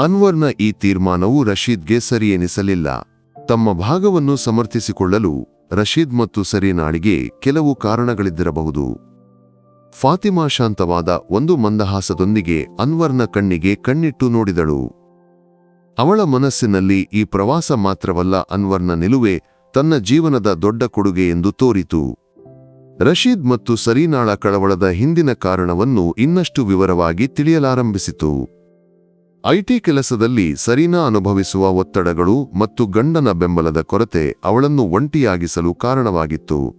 ಅನ್ವರ್ನ ಈ ತೀರ್ಮಾನವು ರಶೀದ್ಗೆ ಸರಿಯೆನಿಸಲಿಲ್ಲ. ತಮ್ಮ ಭಾಗವನ್ನು ಸಮರ್ಥಿಸಿಕೊಳ್ಳಲು ರಶೀದ್ ಮತ್ತು ಸರಿನಾಳಿಗೆ ಕೆಲವು ಕಾರಣಗಳಿದ್ದಿರಬಹುದು. ಫಾತಿಮಾ ಶಾಂತವಾದ ಒಂದು ಮಂದಹಾಸದೊಂದಿಗೆ ಅನ್ವರ್ನ ಕಣ್ಣಿಗೆ ಕಣ್ಣಿಟ್ಟು ನೋಡಿದಳು. ಅವಳ ಮನಸ್ಸಿನಲ್ಲಿ ಈ ಪ್ರವಾಸ ಮಾತ್ರವಲ್ಲ ಅನ್ವರ್ನ ನಿಲುವೆ ತನ್ನ ಜೀವನದ ದೊಡ್ಡ ಕೊಡುಗೆ ಎಂದು ತೋರಿತು. ರಶೀದ್ ಮತ್ತು ಸರೀನಾಳ ಕಳವಳದ ಹಿಂದಿನ ಕಾರಣವನ್ನು ಇನ್ನಷ್ಟು ವಿವರವಾಗಿ ತಿಳಿಯಲಾರಂಭಿಸಿತು. ಐಟಿ ಕೆಲಸದಲ್ಲಿ ಸರೀನಾ ಅನುಭವಿಸುವ ಒತ್ತಡಗಳು ಮತ್ತು ಗಂಡನ ಬೆಂಬಲದ ಕೊರತೆ ಅವಳನ್ನು ಒಂಟಿಯಾಗಿಸಲು ಕಾರಣವಾಗಿತ್ತು.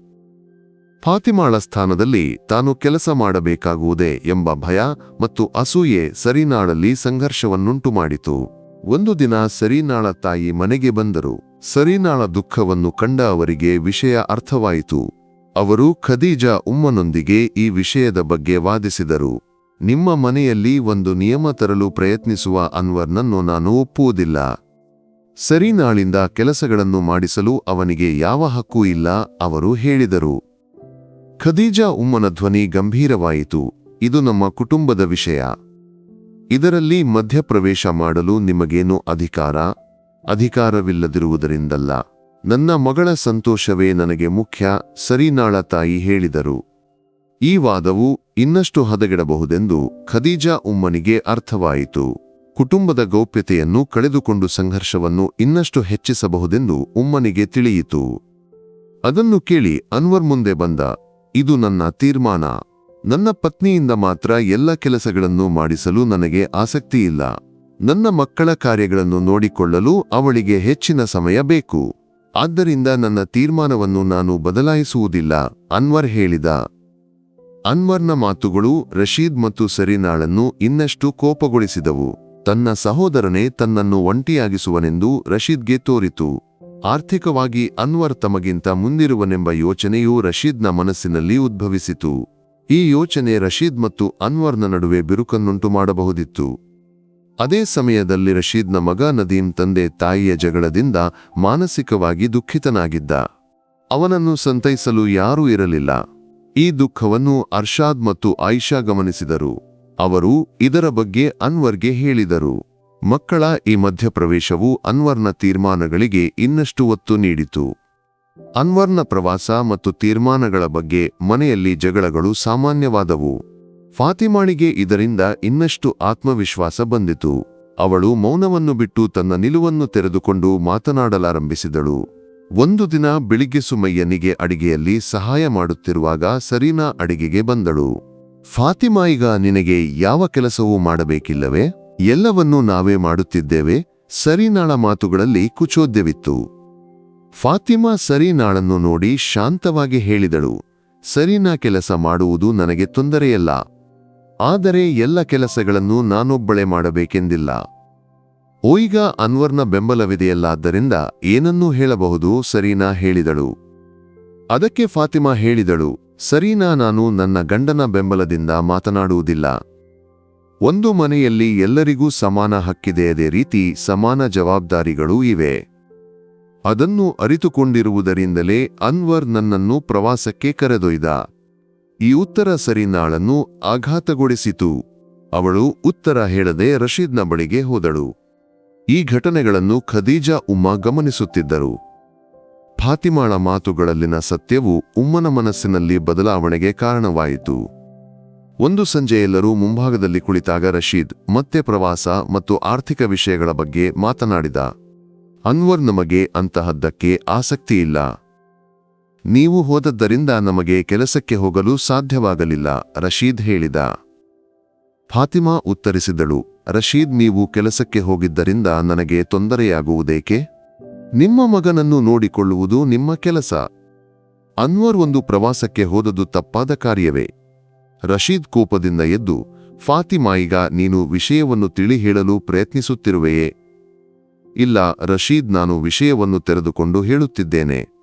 ಫಾತಿಮಾಳ ಸ್ಥಾನದಲ್ಲಿ ತಾನು ಕೆಲಸ ಮಾಡಬೇಕಾಗುವುದೇ ಎಂಬ ಭಯ ಮತ್ತು ಅಸೂಯೆ ಸರೀನಾಳಲ್ಲಿ ಸಂಘರ್ಷವನ್ನುಂಟು ಮಾಡಿತು ಒಂದು ದಿನ ಸರೀನಾಳ ತಾಯಿ ಮನೆಗೆ ಬಂದರು. ಸರೀನಾಳ ದುಃಖವನ್ನು ಕಂಡ ಅವರಿಗೆ ವಿಷಯ ಅರ್ಥವಾಯಿತು. ಅವರು ಖದೀಜಾ ಉಮ್ಮನೊಂದಿಗೆ ಈ ವಿಷಯದ ಬಗ್ಗೆ ವಾದಿಸಿದರು. ನಿಮ್ಮ ಮನೆಯಲ್ಲಿ ಒಂದು ನಿಯಮ ತರಲು ಪ್ರಯತ್ನಿಸುವ ಅನ್ವರ್ನನ್ನು ನಾನು ಒಪ್ಪುವುದಿಲ್ಲ. ಸರಿನಾಳಿಂದ ಕೆಲಸಗಳನ್ನು ಮಾಡಿಸಲು ಅವನಿಗೆ ಯಾವ ಹಕ್ಕೂ ಇಲ್ಲ, ಅವರು ಹೇಳಿದರು. ಖದೀಜಾ ಉಮ್ಮನ ಧ್ವನಿ ಗಂಭೀರವಾಯಿತು. ಇದು ನಮ್ಮ ಕುಟುಂಬದ ವಿಷಯ. ಇದರಲ್ಲಿ ಮಧ್ಯಪ್ರವೇಶ ಮಾಡಲು ನಿಮಗೇನು ಅಧಿಕಾರ? ಅಧಿಕಾರವಿಲ್ಲದಿರುವುದರಿಂದಲ್ಲ. ನನ್ನ ಮಗಳ ಸಂತೋಷವೇ ನನಗೆ ಮುಖ್ಯ ಸರಿನಾಳ ತಾಯಿ ಹೇಳಿದರು. ಈ ವಾದವು ಇನ್ನಷ್ಟು ಹದಗೆಡಬಹುದೆಂದು ಖದೀಜಾ ಉಮ್ಮನಿಗೆ ಅರ್ಥವಾಯಿತು. ಕುಟುಂಬದ ಗೌಪ್ಯತೆಯನ್ನು ಕಳೆದುಕೊಂಡು ಸಂಘರ್ಷವನ್ನು ಇನ್ನಷ್ಟು ಹೆಚ್ಚಿಸಬಹುದೆಂದು ಉಮ್ಮನಿಗೆ ತಿಳಿಯಿತು. ಅದನ್ನು ಕೇಳಿ ಅನ್ವರ್ ಮುಂದೆ ಬಂದ, ಇದು ನನ್ನ ತೀರ್ಮಾನ. ನನ್ನ ಪತ್ನಿಯಿಂದ ಮಾತ್ರ ಎಲ್ಲ ಕೆಲಸಗಳನ್ನು ಮಾಡಿಸಲು ನನಗೆ ಆಸಕ್ತಿಯಿಲ್ಲ. ನನ್ನ ಮಕ್ಕಳ ಕಾರ್ಯಗಳನ್ನು ನೋಡಿಕೊಳ್ಳಲು ಅವಳಿಗೆ ಹೆಚ್ಚಿನ ಸಮಯ ಬೇಕು. ಆದ್ದರಿಂದ ನನ್ನ ತೀರ್ಮಾನವನ್ನು ನಾನು ಬದಲಾಯಿಸುವುದಿಲ್ಲ, ಅನ್ವರ್ ಹೇಳಿದ. ಅನ್ವರ್ನ ಮಾತುಗಳು ರಶೀದ್ ಮತ್ತು ಸರೀನಾಳನ್ನು ಇನ್ನಷ್ಟು ಕೋಪಗೊಳಿಸಿದವು. ತನ್ನ ಸಹೋದರನೇ ತನ್ನನ್ನು ಒಂಟಿಯಾಗಿಸುವನೆಂದು ರಶೀದ್ಗೆ ತೋರಿತು. ಆರ್ಥಿಕವಾಗಿ ಅನ್ವರ್ ತಮಗಿಂತ ಮುಂದಿರುವನೆಂಬ ಯೋಚನೆಯು ರಶೀದ್ನ ಮನಸ್ಸಿನಲ್ಲಿ ಉದ್ಭವಿಸಿತು. ಈ ಯೋಚನೆ ರಶೀದ್ ಮತ್ತು ಅನ್ವರ್ನ ನಡುವೆ ಬಿರುಕನ್ನುಂಟು ಮಾಡಬಹುದಿತ್ತು ಅದೇ ಸಮಯದಲ್ಲಿ ರಶೀದ್ನ ಮಗ ನದೀಂ ತಂದೆ ತಾಯಿಯ ಜಗಳದಿಂದ ಮಾನಸಿಕವಾಗಿ ದುಃಖಿತನಾಗಿದ್ದ. ಅವನನ್ನು ಸಂತೈಸಲು ಯಾರೂ ಇರಲಿಲ್ಲ. ಈ ದುಃಖವನ್ನು ಅರ್ಷಾದ್ ಮತ್ತು ಆಯಿಷಾ ಗಮನಿಸಿದರು. ಅವರು ಇದರ ಬಗ್ಗೆ ಅನ್ವರ್ಗೆ ಹೇಳಿದರು. ಮಕ್ಕಳ ಈ ಮಧ್ಯಪ್ರವೇಶವು ಅನ್ವರ್ನ ತೀರ್ಮಾನಗಳಿಗೆ ಇನ್ನಷ್ಟು ಒತ್ತು ನೀಡಿತು. ಅನ್ವರ್ನ ಪ್ರವಾಸ ಮತ್ತು ತೀರ್ಮಾನಗಳ ಬಗ್ಗೆ ಮನೆಯಲ್ಲಿ ಜಗಳಗಳು ಸಾಮಾನ್ಯವಾದವು. ಫಾತಿಮಾಳಿಗೆ ಇದರಿಂದ ಇನ್ನಷ್ಟು ಆತ್ಮವಿಶ್ವಾಸ ಬಂದಿತು. ಅವಳು ಮೌನವನ್ನು ಬಿಟ್ಟು ತನ್ನ ನಿಲುವನ್ನು ತೆರೆದುಕೊಂಡು ಮಾತನಾಡಲಾರಂಭಿಸಿದಳು. ಒಂದು ದಿನ ಬೆಳಿಗ್ಗೆ ಸುಮಯ್ಯನಿಗೆ ಅಡಿಗೆಯಲ್ಲಿ ಸಹಾಯ ಮಾಡುತ್ತಿರುವಾಗ ಸರೀನಾ ಅಡಿಗೆಗೆ ಬಂದಳು. ಫಾತಿಮಾ, ಈಗ ನಿನಗೆ ಯಾವ ಕೆಲಸವೂ ಮಾಡಬೇಕಿಲ್ಲವೇ? ಎಲ್ಲವನ್ನೂ ನಾವೇ ಮಾಡುತ್ತಿದ್ದೇವೆ. ಸರೀನಾಳ ಮಾತುಗಳಲ್ಲಿ ಕುಚೋದ್ಯವಿತ್ತು. ಫಾತಿಮಾ ಸರೀನಾಳನ್ನು ನೋಡಿ ಶಾಂತವಾಗಿ ಹೇಳಿದಳು. ಸರೀನಾ, ಕೆಲಸ ಮಾಡುವುದು ನನಗೆ ತೊಂದರೆಯಲ್ಲ. ಆದರೆ ಎಲ್ಲ ಕೆಲಸಗಳನ್ನು ನಾನೊಬ್ಬಳೇ ಮಾಡಬೇಕೆಂದಿಲ್ಲ. ಓಯ್ಗ ಅನ್ವರ್ನ ಬೆಂಬಲವಿದೆಯಲ್ಲಾದ್ದರಿಂದ ಏನನ್ನೂ ಹೇಳಬಹುದು ಸರೀನಾ ಹೇಳಿದಳು. ಅದಕ್ಕೆ ಫಾತಿಮಾ ಹೇಳಿದಳು, ಸರೀನಾ ನಾನು ನನ್ನ ಗಂಡನ ಬೆಂಬಲದಿಂದ ಮಾತನಾಡುವುದಿಲ್ಲ. ಒಂದು ಮನೆಯಲ್ಲಿ ಎಲ್ಲರಿಗೂ ಸಮಾನ ಹಕ್ಕಿದೆಯದೇ ರೀತಿ ಸಮಾನ ಜವಾಬ್ದಾರಿಗಳೂ ಇವೆ. ಅದನ್ನು ಅರಿತುಕೊಂಡಿರುವುದರಿಂದಲೇ ಅನ್ವರ್ ನನ್ನನ್ನು ಪ್ರವಾಸಕ್ಕೆ ಕರೆದೊಯ್ದ. ಈ ಉತ್ತರ ಸರಿನಾಳನ್ನು ಆಘಾತಗೊಳಿಸಿತು. ಅವಳು ಉತ್ತರ ಹೇಳದೆ ರಶೀದ್ನ ಬಳಿಗೆ ಹೋದಳು. ಈ ಘಟನೆಗಳನ್ನು ಖದೀಜಾ ಉಮ್ಮ ಗಮನಿಸುತ್ತಿದ್ದರು. ಫಾತಿಮಾಳ ಮಾತುಗಳಲ್ಲಿನ ಸತ್ಯವು ಉಮ್ಮನ ಮನಸ್ಸಿನಲ್ಲಿ ಬದಲಾವಣೆಗೆ ಕಾರಣವಾಯಿತು. ಒಂದು ಸಂಜೆ ಎಲ್ಲರೂ ಮುಂಭಾಗದಲ್ಲಿ ಕುಳಿತಾಗ ರಶೀದ್, ಮತ್ತೆ ಪ್ರವಾಸ ಮತ್ತು ಆರ್ಥಿಕ ವಿಷಯಗಳ ಬಗ್ಗೆ ಮಾತನಾಡಿದ. ಅನ್ವರ್ ನಮಗೆ ಅಂತಹದ್ದಕ್ಕೆ ಆಸಕ್ತಿಯಿಲ್ಲ. ನೀವು ಹೋದದ್ದರಿಂದ ನಮಗೆ ಕೆಲಸಕ್ಕೆ ಹೋಗಲು ಸಾಧ್ಯವಾಗಲಿಲ್ಲ, ರಶೀದ್ ಹೇಳಿದ. ಫಾತಿಮಾ ಉತ್ತರಿಸಿದಳು, ರಶೀದ್ ನೀವು ಕೆಲಸಕ್ಕೆ ಹೋಗಿದ್ದರಿಂದ ನನಗೆ ತೊಂದರೆಯಾಗುವುದೇಕೆ? ನಿಮ್ಮ ಮಗನನ್ನು ನೋಡಿಕೊಳ್ಳುವುದು ನಿಮ್ಮ ಕೆಲಸ. ಅನ್ವರ್ ಒಂದು ಪ್ರವಾಸಕ್ಕೆ ಹೋದದು ತಪ್ಪಾದ ಕಾರ್ಯವೇ. ರಶೀದ್ ಕೋಪದಿಂದ ಎದ್ದು ಫಾತಿಮಾಯಿಗ ನೀನು ವಿಷಯವನ್ನು ತಿಳಿ ಹೇಳಲು ಪ್ರಯತ್ನಿಸುತ್ತಿರುವೆಯೇ? ಇಲ್ಲ, ರಶೀದ್ ನಾನು ವಿಷಯವನ್ನು ತೆರೆದುಕೊಂಡು ಹೇಳುತ್ತಿದ್ದೇನೆ.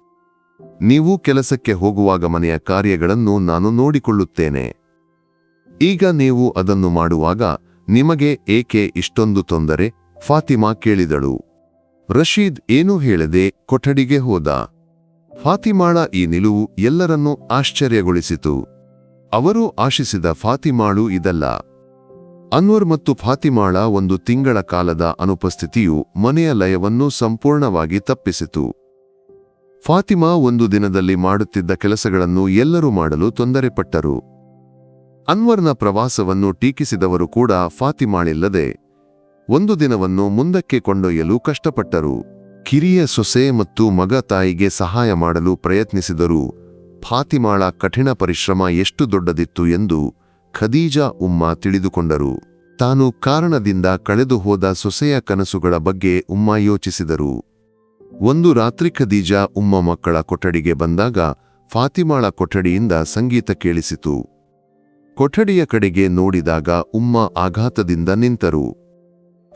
ನೀವು ಕೆಲಸಕ್ಕೆ ಹೋಗುವಾಗ ಮನೆಯ ಕಾರ್ಯಗಳನ್ನು ನಾನು ನೋಡಿಕೊಳ್ಳುತ್ತೇನೆ. ಈಗ ನೀವು ಅದನ್ನು ಮಾಡುವಾಗ ನಿಮಗೆ ಏಕೆ ಇಷ್ಟೊಂದು ತೊಂದರೆ? ಫಾತಿಮಾ ಕೇಳಿದಳು. ರಶೀದ್ ಏನೂ ಹೇಳದೆ ಕೊಠಡಿಗೆ ಹೋದ. ಫಾತಿಮಾಳ ಈ ನಿಲುವು ಎಲ್ಲರನ್ನೂ ಆಶ್ಚರ್ಯಗೊಳಿಸಿತು. ಅವರು ಆಶಿಸಿದ ಫಾತಿಮಾಳು ಇದಲ್ಲ. ಅನ್ವರ್ ಮತ್ತು ಫಾತಿಮಾಳ ಒಂದು ತಿಂಗಳ ಕಾಲದ ಅನುಪಸ್ಥಿತಿಯು ಮನೆಯ ಲಯವನ್ನು ಸಂಪೂರ್ಣವಾಗಿ ತಪ್ಪಿಸಿತು. ಫಾತಿಮಾ ಒಂದು ದಿನದಲ್ಲಿ ಮಾಡುತ್ತಿದ್ದ ಕೆಲಸಗಳನ್ನು ಎಲ್ಲರೂ ಮಾಡಲು ತೊಂದರೆಪಟ್ಟರು. ಅನ್ವರ್ನ ಪ್ರವಾಸವನ್ನು ಟೀಕಿಸಿದವರು ಕೂಡ ಫಾತಿಮಾಳಿಲ್ಲದೆ ಒಂದು ದಿನವನ್ನು ಮುಂದಕ್ಕೆ ಕೊಂಡೊಯ್ಯಲು ಕಷ್ಟಪಟ್ಟರು. ಕಿರಿಯ ಸೊಸೆ ಮತ್ತು ಮಗ ತಾಯಿಗೆ ಸಹಾಯ ಮಾಡಲು ಪ್ರಯತ್ನಿಸಿದರೂ ಫಾತಿಮಾಳ ಕಠಿಣ ಪರಿಶ್ರಮ ಎಷ್ಟು ದೊಡ್ಡದಿತ್ತು ಎಂದು ಖದೀಜಾ ಉಮ್ಮ ತಿಳಿದುಕೊಂಡರು. ತಾನು ಕಾರಣದಿಂದ ಕಳೆದುಹೋದ ಸೊಸೆಯ ಕನಸುಗಳ ಬಗ್ಗೆ ಉಮ್ಮ ಯೋಚಿಸಿದರು. ಒಂದು ರಾತ್ರಿ ಖದೀಜ ಉಮ್ಮ ಮಕ್ಕಳ ಕೊಠಡಿಗೆ ಬಂದಾಗ ಫಾತಿಮಾಳ ಕೊಠಡಿಯಿಂದ ಸಂಗೀತ ಕೇಳಿಸಿತು. ಕೊಠಡಿಯ ಕಡೆಗೆ ನೋಡಿದಾಗ ಉಮ್ಮ ಆಘಾತದಿಂದ ನಿಂತರು.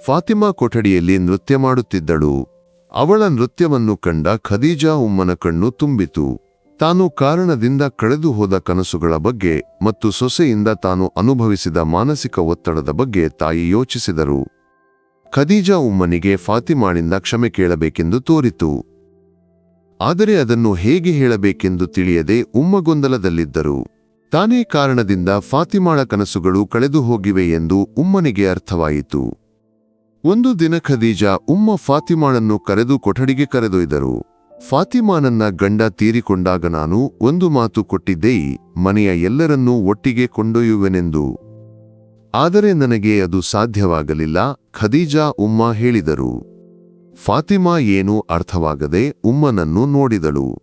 ಫಾತಿಮಾ ಕೊಠಡಿಯಲ್ಲಿ ನೃತ್ಯ ಮಾಡುತ್ತಿದ್ದಳು. ಅವಳ ನೃತ್ಯವನ್ನು ಕಂಡ ಖದೀಜಾ ಉಮ್ಮನ ಕಣ್ಣು ತುಂಬಿತು. ತಾನು ಕಾರಣದಿಂದ ಕಳೆದು ಹೋದ ಕನಸುಗಳ ಬಗ್ಗೆ ಮತ್ತು ಸೊಸೆಯಿಂದ ತಾನು ಅನುಭವಿಸಿದ ಮಾನಸಿಕ ಒತ್ತಡದ ಬಗ್ಗೆ ತಾಯಿ ಯೋಚಿಸಿದರು. ಖದೀಜಾ ಉಮ್ಮನಿಗೆ ಫಾತಿಮಾಳಿಂದ ಕ್ಷಮೆ ಕೇಳಬೇಕೆಂದು ತೋರಿತು. ಆದರೆ ಅದನ್ನು ಹೇಗೆ ಹೇಳಬೇಕೆಂದು ತಿಳಿಯದೆ ಉಮ್ಮ ಗೊಂದಲದಲ್ಲಿದ್ದರು. ತಾನೇ ಕಾರಣದಿಂದ ಫಾತಿಮಾಳ ಕನಸುಗಳು ಕಳೆದು ಹೋಗಿವೆ ಎಂದು ಉಮ್ಮನಿಗೆ ಅರ್ಥವಾಯಿತು. ಒಂದು ದಿನ ಖದೀಜಾ ಉಮ್ಮ ಫಾತಿಮಾಳನ್ನು ಕರೆದು ಕೊಠಡಿಗೆ ಕರೆದೊಯ್ದರು. ಫಾತಿಮಾನನ್ನ ಗಂಡ ತೀರಿಕೊಂಡಾಗ ನಾನು ಒಂದು ಮಾತು ಕೊಟ್ಟಿದ್ದೇ ಮನೆಯ ಎಲ್ಲರನ್ನೂ ಒಟ್ಟಿಗೆ ಕೊಂಡೊಯ್ಯುವೆನೆಂದು. ಆದರೆ ನನಗೆ ಅದು ಸಾಧ್ಯವಾಗಲಿಲ್ಲ, ಖದೀಜಾ ಉಮ್ಮ ಹೇಳಿದರು. ಫಾತಿಮಾ ಏನೂ ಅರ್ಥವಾಗದೆ ಉಮ್ಮನನ್ನು ನೋಡಿದಳು.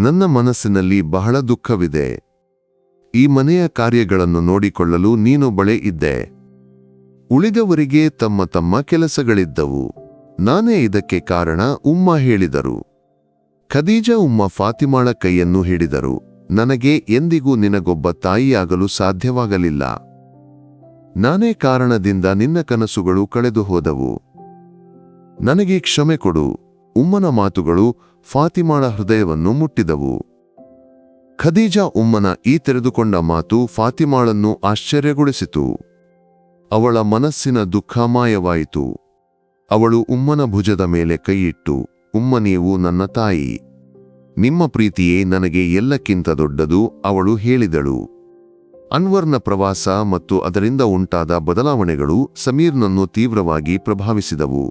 ನನ್ನ ಮನಸ್ಸಿನಲ್ಲಿ ಬಹಳ ದುಃಖವಿದೆ. ಈ ಮನೆಯ ಕಾರ್ಯಗಳನ್ನು ನೋಡಿಕೊಳ್ಳಲು ನೀನು ಬಳೆ ಇದ್ದೆ. ಉಳಿದವರಿಗೆ ತಮ್ಮ ತಮ್ಮ ಕೆಲಸಗಳಿದ್ದವು. ನಾನೇ ಇದಕ್ಕೆ ಕಾರಣ, ಉಮ್ಮ ಹೇಳಿದರು. ಖದೀಜಾ ಉಮ್ಮ ಫಾತಿಮಾಳ ಕೈಯನ್ನು ಹಿಡಿದರು. ನನಗೆ ಎಂದಿಗೂ ನಿನಗೊಬ್ಬ ತಾಯಿಯಾಗಲು ಸಾಧ್ಯವಾಗಲಿಲ್ಲ. ನಾನೇ ಕಾರಣದಿಂದ ನಿನ್ನ ಕನಸುಗಳು ಕಳೆದು ಹೋದವು ನನಗೆ ಕ್ಷಮೆ ಕೊಡು. ಉಮ್ಮನ ಮಾತುಗಳು ಫಾತಿಮಾಳ ಹೃದಯವನ್ನು ಮುಟ್ಟಿದವು. ಖದೀಜಾ ಉಮ್ಮನ ಈ ತೆರೆದುಕೊಂಡ ಮಾತು ಫಾತಿಮಾಳನ್ನು ಆಶ್ಚರ್ಯಗೊಳಿಸಿತು. ಅವಳ ಮನಸ್ಸಿನ ದುಃಖ ಮಾಯವಾಯಿತು. ಅವಳು ಉಮ್ಮನ ಭುಜದ ಮೇಲೆ ಕೈಯಿಟ್ಟು, ಉಮ್ಮ ನೀವು ನನ್ನ ತಾಯಿ. ನಿಮ್ಮ ಪ್ರೀತಿಯೇ ನನಗೆ ಎಲ್ಲಕ್ಕಿಂತ ದೊಡ್ಡದು, ಅವಳು ಹೇಳಿದಳು. ಅನ್ವರ್ನ ಪ್ರವಾಸ ಮತ್ತು ಅದರಿಂದ ಉಂಟಾದ ಬದಲಾವಣೆಗಳು ಸಮೀರ್ನನ್ನು ತೀವ್ರವಾಗಿ ಪ್ರಭಾವಿಸಿದವು.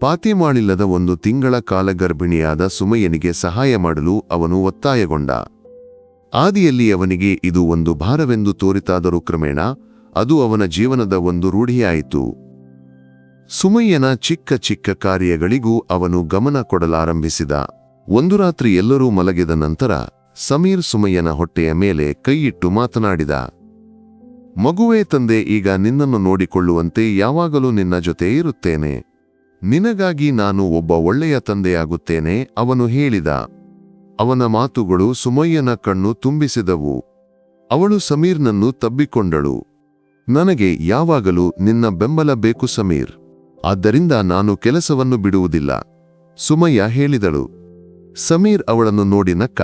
ಪಾತಿಮಾಳಿಲ್ಲದ ಒಂದು ತಿಂಗಳ ಕಾಲ ಗರ್ಭಿಣಿಯಾದ ಸುಮಯ್ಯನಿಗೆ ಸಹಾಯ ಮಾಡಲು ಅವನು ಒತ್ತಾಯಗೊಂಡ. ಆದಿಯಲ್ಲಿ ಅವನಿಗೆ ಇದು ಒಂದು ಭಾರವೆಂದು ತೋರಿತಾದರೂ ಕ್ರಮೇಣ ಅದು ಅವನ ಜೀವನದ ಒಂದು ರೂಢಿಯಾಯಿತು. ಸುಮಯ್ಯನ ಚಿಕ್ಕ ಚಿಕ್ಕ ಕಾರ್ಯಗಳಿಗೂ ಅವನು ಗಮನ ಕೊಡಲಾರಂಭಿಸಿದ. ಒಂದು ರಾತ್ರಿ ಎಲ್ಲರೂ ಮಲಗಿದ ನಂತರ ಸಮೀರ್ ಸುಮಯ್ಯನ ಹೊಟ್ಟೆಯ ಮೇಲೆ ಕೈಯಿಟ್ಟು ಮಾತನಾಡಿದ, ಮಗುವೇ ತಂದೆ, ಈಗ ನಿನ್ನನ್ನು ನೋಡಿಕೊಳ್ಳುವಂತೆ ಯಾವಾಗಲೂ ನಿನ್ನ ಜೊತೆ ಇರುತ್ತೇನೆ. ನಿನಗಾಗಿ ನಾನು ಒಬ್ಬ ಒಳ್ಳೆಯ ತಂದೆಯಾಗುತ್ತೇನೆ, ಅವನು ಹೇಳಿದ. ಅವನ ಮಾತುಗಳು ಸುಮಯ್ಯನ ಕಣ್ಣು ತುಂಬಿಸಿದವು. ಅವಳು ಸಮೀರ್ನನ್ನು ತಬ್ಬಿಕೊಂಡಳು. ನನಗೆ ಯಾವಾಗಲೂ ನಿನ್ನ ಬೆಂಬಲ ಬೇಕು ಸಮೀರ್. ಆದ್ದರಿಂದ ನಾನು ಕೆಲಸವನ್ನು ಬಿಡುವುದಿಲ್ಲ, ಸುಮಯ್ಯ ಹೇಳಿದಳು. ಸಮೀರ್ ಅವಳನ್ನು ನೋಡಿ ನಕ್ಕ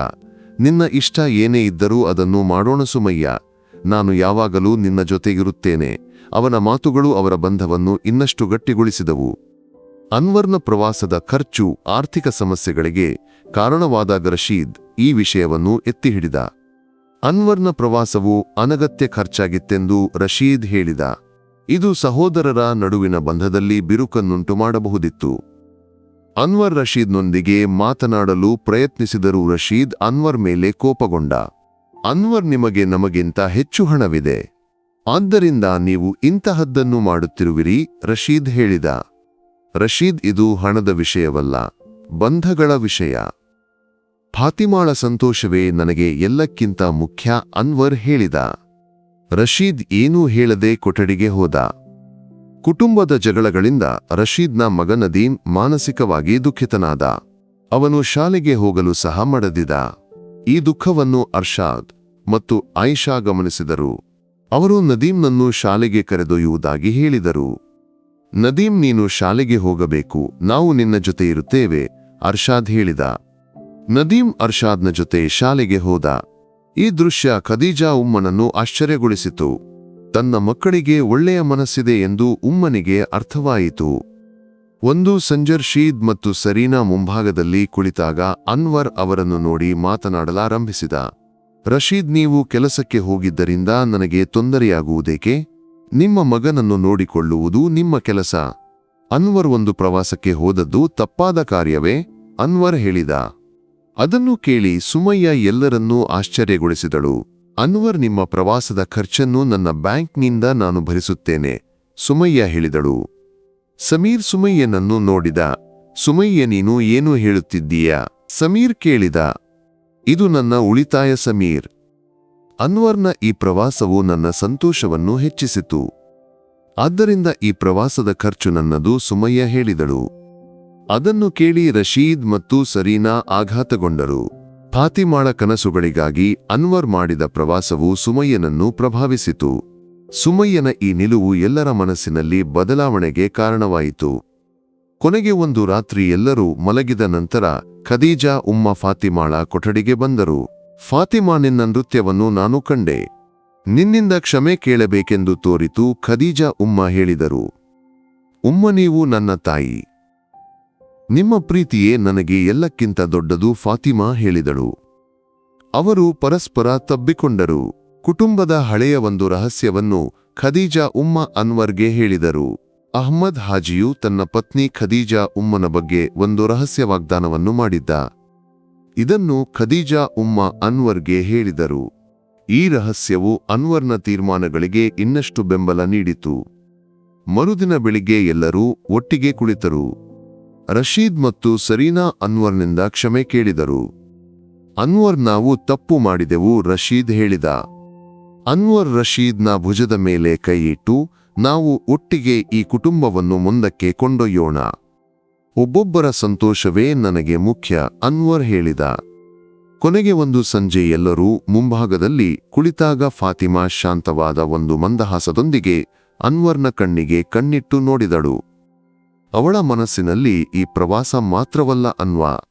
ನಿನ್ನ ಇಷ್ಟ ಏನೇ ಇದ್ದರೂ ಅದನ್ನು ಮಾಡೋಣ ಸುಮಯ್ಯ. ನಾನು ಯಾವಾಗಲೂ ನಿನ್ನ ಜೊತೆಗಿರುತ್ತೇನೆ. ಅವನ ಮಾತುಗಳು ಅವರ ಬಂಧವನ್ನು ಇನ್ನಷ್ಟು ಗಟ್ಟಿಗೊಳಿಸಿದವು. ಅನ್ವರ್ನ ಪ್ರವಾಸದ ಖರ್ಚು, ಆರ್ಥಿಕ ಸಮಸ್ಯೆಗಳಿಗೆ ಕಾರಣವಾದಾಗ ರಶೀದ್ ಈ ವಿಷಯವನ್ನು ಎತ್ತಿಹಿಡಿದ. ಅನ್ವರ್ನ ಪ್ರವಾಸವು ಅನಗತ್ಯ ಖರ್ಚಾಗಿತ್ತೆಂದು ರಶೀದ್ ಹೇಳಿದ. ಇದು ಸಹೋದರರ ನಡುವಿನ ಬಂಧದಲ್ಲಿ ಬಿರುಕನ್ನುಂಟು ಮಾಡಬಹುದಿತ್ತು. ಅನ್ವರ್ ರಶೀದ್ನೊಂದಿಗೆ ಮಾತನಾಡಲು ಪ್ರಯತ್ನಿಸಿದರೂ ರಶೀದ್ ಅನ್ವರ್ ಮೇಲೆ ಕೋಪಗೊಂಡ. ಅನ್ವರ್ ನಿಮಗೆ ನಮಗಿಂತ ಹೆಚ್ಚು ಹಣವಿದೆ. ಆದ್ದರಿಂದ ನೀವು ಇಂತಹದ್ದನ್ನು ಮಾಡುತ್ತಿರುವಿರಿ, ರಶೀದ್ ಹೇಳಿದ. ರಶೀದ್, ಇದು ಹಣದ ವಿಷಯವಲ್ಲ, ಬಂಧಗಳ ವಿಷಯ. ಫಾತಿಮಾಳ ಸಂತೋಷವೇ ನನಗೆ ಎಲ್ಲಕ್ಕಿಂತ ಮುಖ್ಯ, ಅನ್ವರ್ ಹೇಳಿದ. ರಶೀದ್ ಏನೂ ಹೇಳದೆ ಕೊಠಡಿಗೆ ಹೋದ. ಕುಟುಂಬದ ಜಗಳಗಳಿಂದ ರಶೀದ್ನ ಮಗ ನದೀಮ್ ಮಾನಸಿಕವಾಗಿ ದುಃಖಿತನಾದ. ಅವನು ಶಾಲೆಗೆ ಹೋಗಲು ಸಹ ಮಡದಿದ. ಈ ದುಃಖವನ್ನು ಅರ್ಷಾದ್ ಮತ್ತು ಆಯಿಷಾ ಗಮನಿಸಿದರು. ಅವರು ನದೀಮ್ನನ್ನು ಶಾಲೆಗೆ ಕರೆದೊಯ್ಯುವುದಾಗಿ ಹೇಳಿದರು. ನದೀಮ್, ನೀನು ಶಾಲೆಗೆ ಹೋಗಬೇಕು, ನಾವು ನಿನ್ನ ಜೊತೆ ಇರುತ್ತೇವೆ, ಅರ್ಷಾದ್ ಹೇಳಿದ. ನದೀಮ್ ಅರ್ಷಾದ್ನ ಜೊತೆ ಶಾಲೆಗೆ ಹೋದ. ಈ ದೃಶ್ಯ ಖದೀಜಾ ಉಮ್ಮನನ್ನು ಆಶ್ಚರ್ಯಗೊಳಿಸಿತು. ತನ್ನ ಮಕ್ಕಳಿಗೆ ಒಳ್ಳೆಯ ಮನಸ್ಸಿದೆ ಎಂದು ಉಮ್ಮನಿಗೆ ಅರ್ಥವಾಯಿತು. ಒಂದು ಸಂಜರ್ ಶೀದ್ ಮತ್ತು ಸರೀನಾ ಮುಂಭಾಗದಲ್ಲಿ ಕುಳಿತಾಗ ಅನ್ವರ್ ಅವರನ್ನು ನೋಡಿ ಮಾತನಾಡಲಾರಂಭಿಸಿದ. ರಶೀದ್, ನೀವು ಕೆಲಸಕ್ಕೆ ಹೋಗಿದ್ದರಿಂದ ನನಗೆ ತೊಂದರೆಯಾಗುವುದೇಕೆ? ನಿಮ್ಮ ಮಗನನ್ನು ನೋಡಿಕೊಳ್ಳುವುದು ನಿಮ್ಮ ಕೆಲಸ. ಅನ್ವರ್ ಒಂದು ಪ್ರವಾಸಕ್ಕೆ ಹೋದದ್ದು ತಪ್ಪಾದ ಕಾರ್ಯವೇ? ಅನ್ವರ್ ಹೇಳಿದ. ಅದನ್ನು ಕೇಳಿ ಸುಮಯ್ಯ ಎಲ್ಲರನ್ನೂ ಆಶ್ಚರ್ಯಗೊಳಿಸಿದಳು. ಅನ್ವರ್ ನಿಮ್ಮ ಪ್ರವಾಸದ ಖರ್ಚನ್ನು ನನ್ನ ಬ್ಯಾಂಕ್ನಿಂದ ನಾನು ಭರಿಸುತ್ತೇನೆ, ಸುಮಯ್ಯ ಹೇಳಿದಳು. ಸಮೀರ್ ಸುಮಯ್ಯನನ್ನು ನೋಡಿದ, ಸುಮಯ್ಯ ನೀನು ಏನು ಹೇಳುತ್ತಿದ್ದೀಯಾ? ಸಮೀರ್ ಕೇಳಿದ, ಇದು ನನ್ನ ಉಳಿತಾಯ ಸಮೀರ್. ಅನ್ವರ್ನ ಈ ಪ್ರವಾಸವು ನನ್ನ ಸಂತೋಷವನ್ನು ಹೆಚ್ಚಿಸಿತು. ಆದ್ದರಿಂದ ಈ ಪ್ರವಾಸದ ಖರ್ಚು ನನ್ನದು, ಸುಮಯ್ಯ ಹೇಳಿದಳು. ಅದನ್ನು ಕೇಳಿ ರಶೀದ್ ಮತ್ತು ಸರೀನಾ ಆಘಾತಗೊಂಡರು. ಫಾತಿಮಾಳ ಕನಸುಗಳಿಗಾಗಿ ಅನ್ವರ್ ಮಾಡಿದ ಪ್ರವಾಸವು ಸುಮಯ್ಯನನ್ನು ಪ್ರಭಾವಿಸಿತು. ಸುಮಯ್ಯನ ಈ ನಿಲುವು ಎಲ್ಲರ ಮನಸ್ಸಿನಲ್ಲಿ ಬದಲಾವಣೆಗೆ ಕಾರಣವಾಯಿತು. ಕೊನೆಗೆ ಒಂದು ರಾತ್ರಿ ಎಲ್ಲರೂ ಮಲಗಿದ ನಂತರ ಖದೀಜಾ, ಉಮ್ಮ, ಫಾತಿಮಾಳ ಕೊಠಡಿಗೆ ಬಂದರು. ಫಾತಿಮಾ, ನಿನ್ನ ನೃತ್ಯವನ್ನು ನಾನು ಕಂಡೆ. ನಿನ್ನಿಂದ ಕ್ಷಮೆ ಕೇಳಬೇಕೆಂದು ತೋರಿತು ಖದೀಜಾ, ಉಮ್ಮ ಹೇಳಿದರು. ಉಮ್ಮ, ನೀವು ನನ್ನ ತಾಯಿ. ನಿಮ್ಮ ಪ್ರೀತಿಯೇ ನನಗೆ ಎಲ್ಲಕ್ಕಿಂತ ದೊಡ್ಡದು ಫಾತಿಮಾ ಹೇಳಿದಳು. ಅವರು ಪರಸ್ಪರ ತಬ್ಬಿಕೊಂಡರು. ಕುಟುಂಬದ ಹಳೆಯ ಒಂದು ರಹಸ್ಯವನ್ನು ಖದೀಜಾ ಉಮ್ಮ ಅನ್ವರ್ಗೆ ಹೇಳಿದರು. ಅಹ್ಮದ್ ಹಾಜಿಯು ತನ್ನ ಪತ್ನಿ ಖದೀಜಾ ಉಮ್ಮನ ಬಗ್ಗೆ ಒಂದು ರಹಸ್ಯ ವಾಗ್ದಾನವನ್ನು ಮಾಡಿದ್ದ. ಇದನ್ನು ಖದೀಜಾ ಉಮ್ಮ ಅನ್ವರ್ಗೆ ಹೇಳಿದರು. ಈ ರಹಸ್ಯವು ಅನ್ವರ್ನ ತೀರ್ಮಾನಗಳಿಗೆ ಇನ್ನಷ್ಟು ಬೆಂಬಲ ನೀಡಿತು. ಮರುದಿನ ಬೆಳಿಗ್ಗೆ ಎಲ್ಲರೂ ಒಟ್ಟಿಗೆ ಕುಳಿತರು. ರಶೀದ್ ಮತ್ತು ಸರೀನಾ ಅನ್ವರ್ನಿಂದ ಕ್ಷಮೆ ಕೇಳಿದರು. ಅನ್ವರ್ ನಾವು ತಪ್ಪು ಮಾಡಿದೆವು ರಶೀದ್ ಹೇಳಿದ. ಅನ್ವರ್ ರಶೀದ್ನ ಭುಜದ ಮೇಲೆ ಕೈಯಿಟ್ಟು ನಾವು ಒಟ್ಟಿಗೆ ಈ ಕುಟುಂಬವನ್ನು ಮುಂದಕ್ಕೆ ಕೊಂಡೊಯ್ಯೋಣ. ಒಬ್ಬೊಬ್ಬರ ಸಂತೋಷವೇ ನನಗೆ ಮುಖ್ಯ, ಅನ್ವರ್ ಹೇಳಿದ. ಕೊನೆಗೆ ಒಂದು ಸಂಜೆ ಎಲ್ಲರೂ ಮುಂಭಾಗದಲ್ಲಿ ಕುಳಿತಾಗ ಫಾತಿಮಾ ಶಾಂತವಾದ ಒಂದು ಮಂದಹಾಸದೊಂದಿಗೆ ಅನ್ವರ್ನ ಕಣ್ಣಿಗೆ ಕಣ್ಣಿಟ್ಟು ನೋಡಿದಳು. ಅವಳ ಮನಸ್ಸಿನಲ್ಲಿ ಈ ಪ್ರವಾಸ ಮಾತ್ರವಲ್ಲ ಅನ್ವಾ.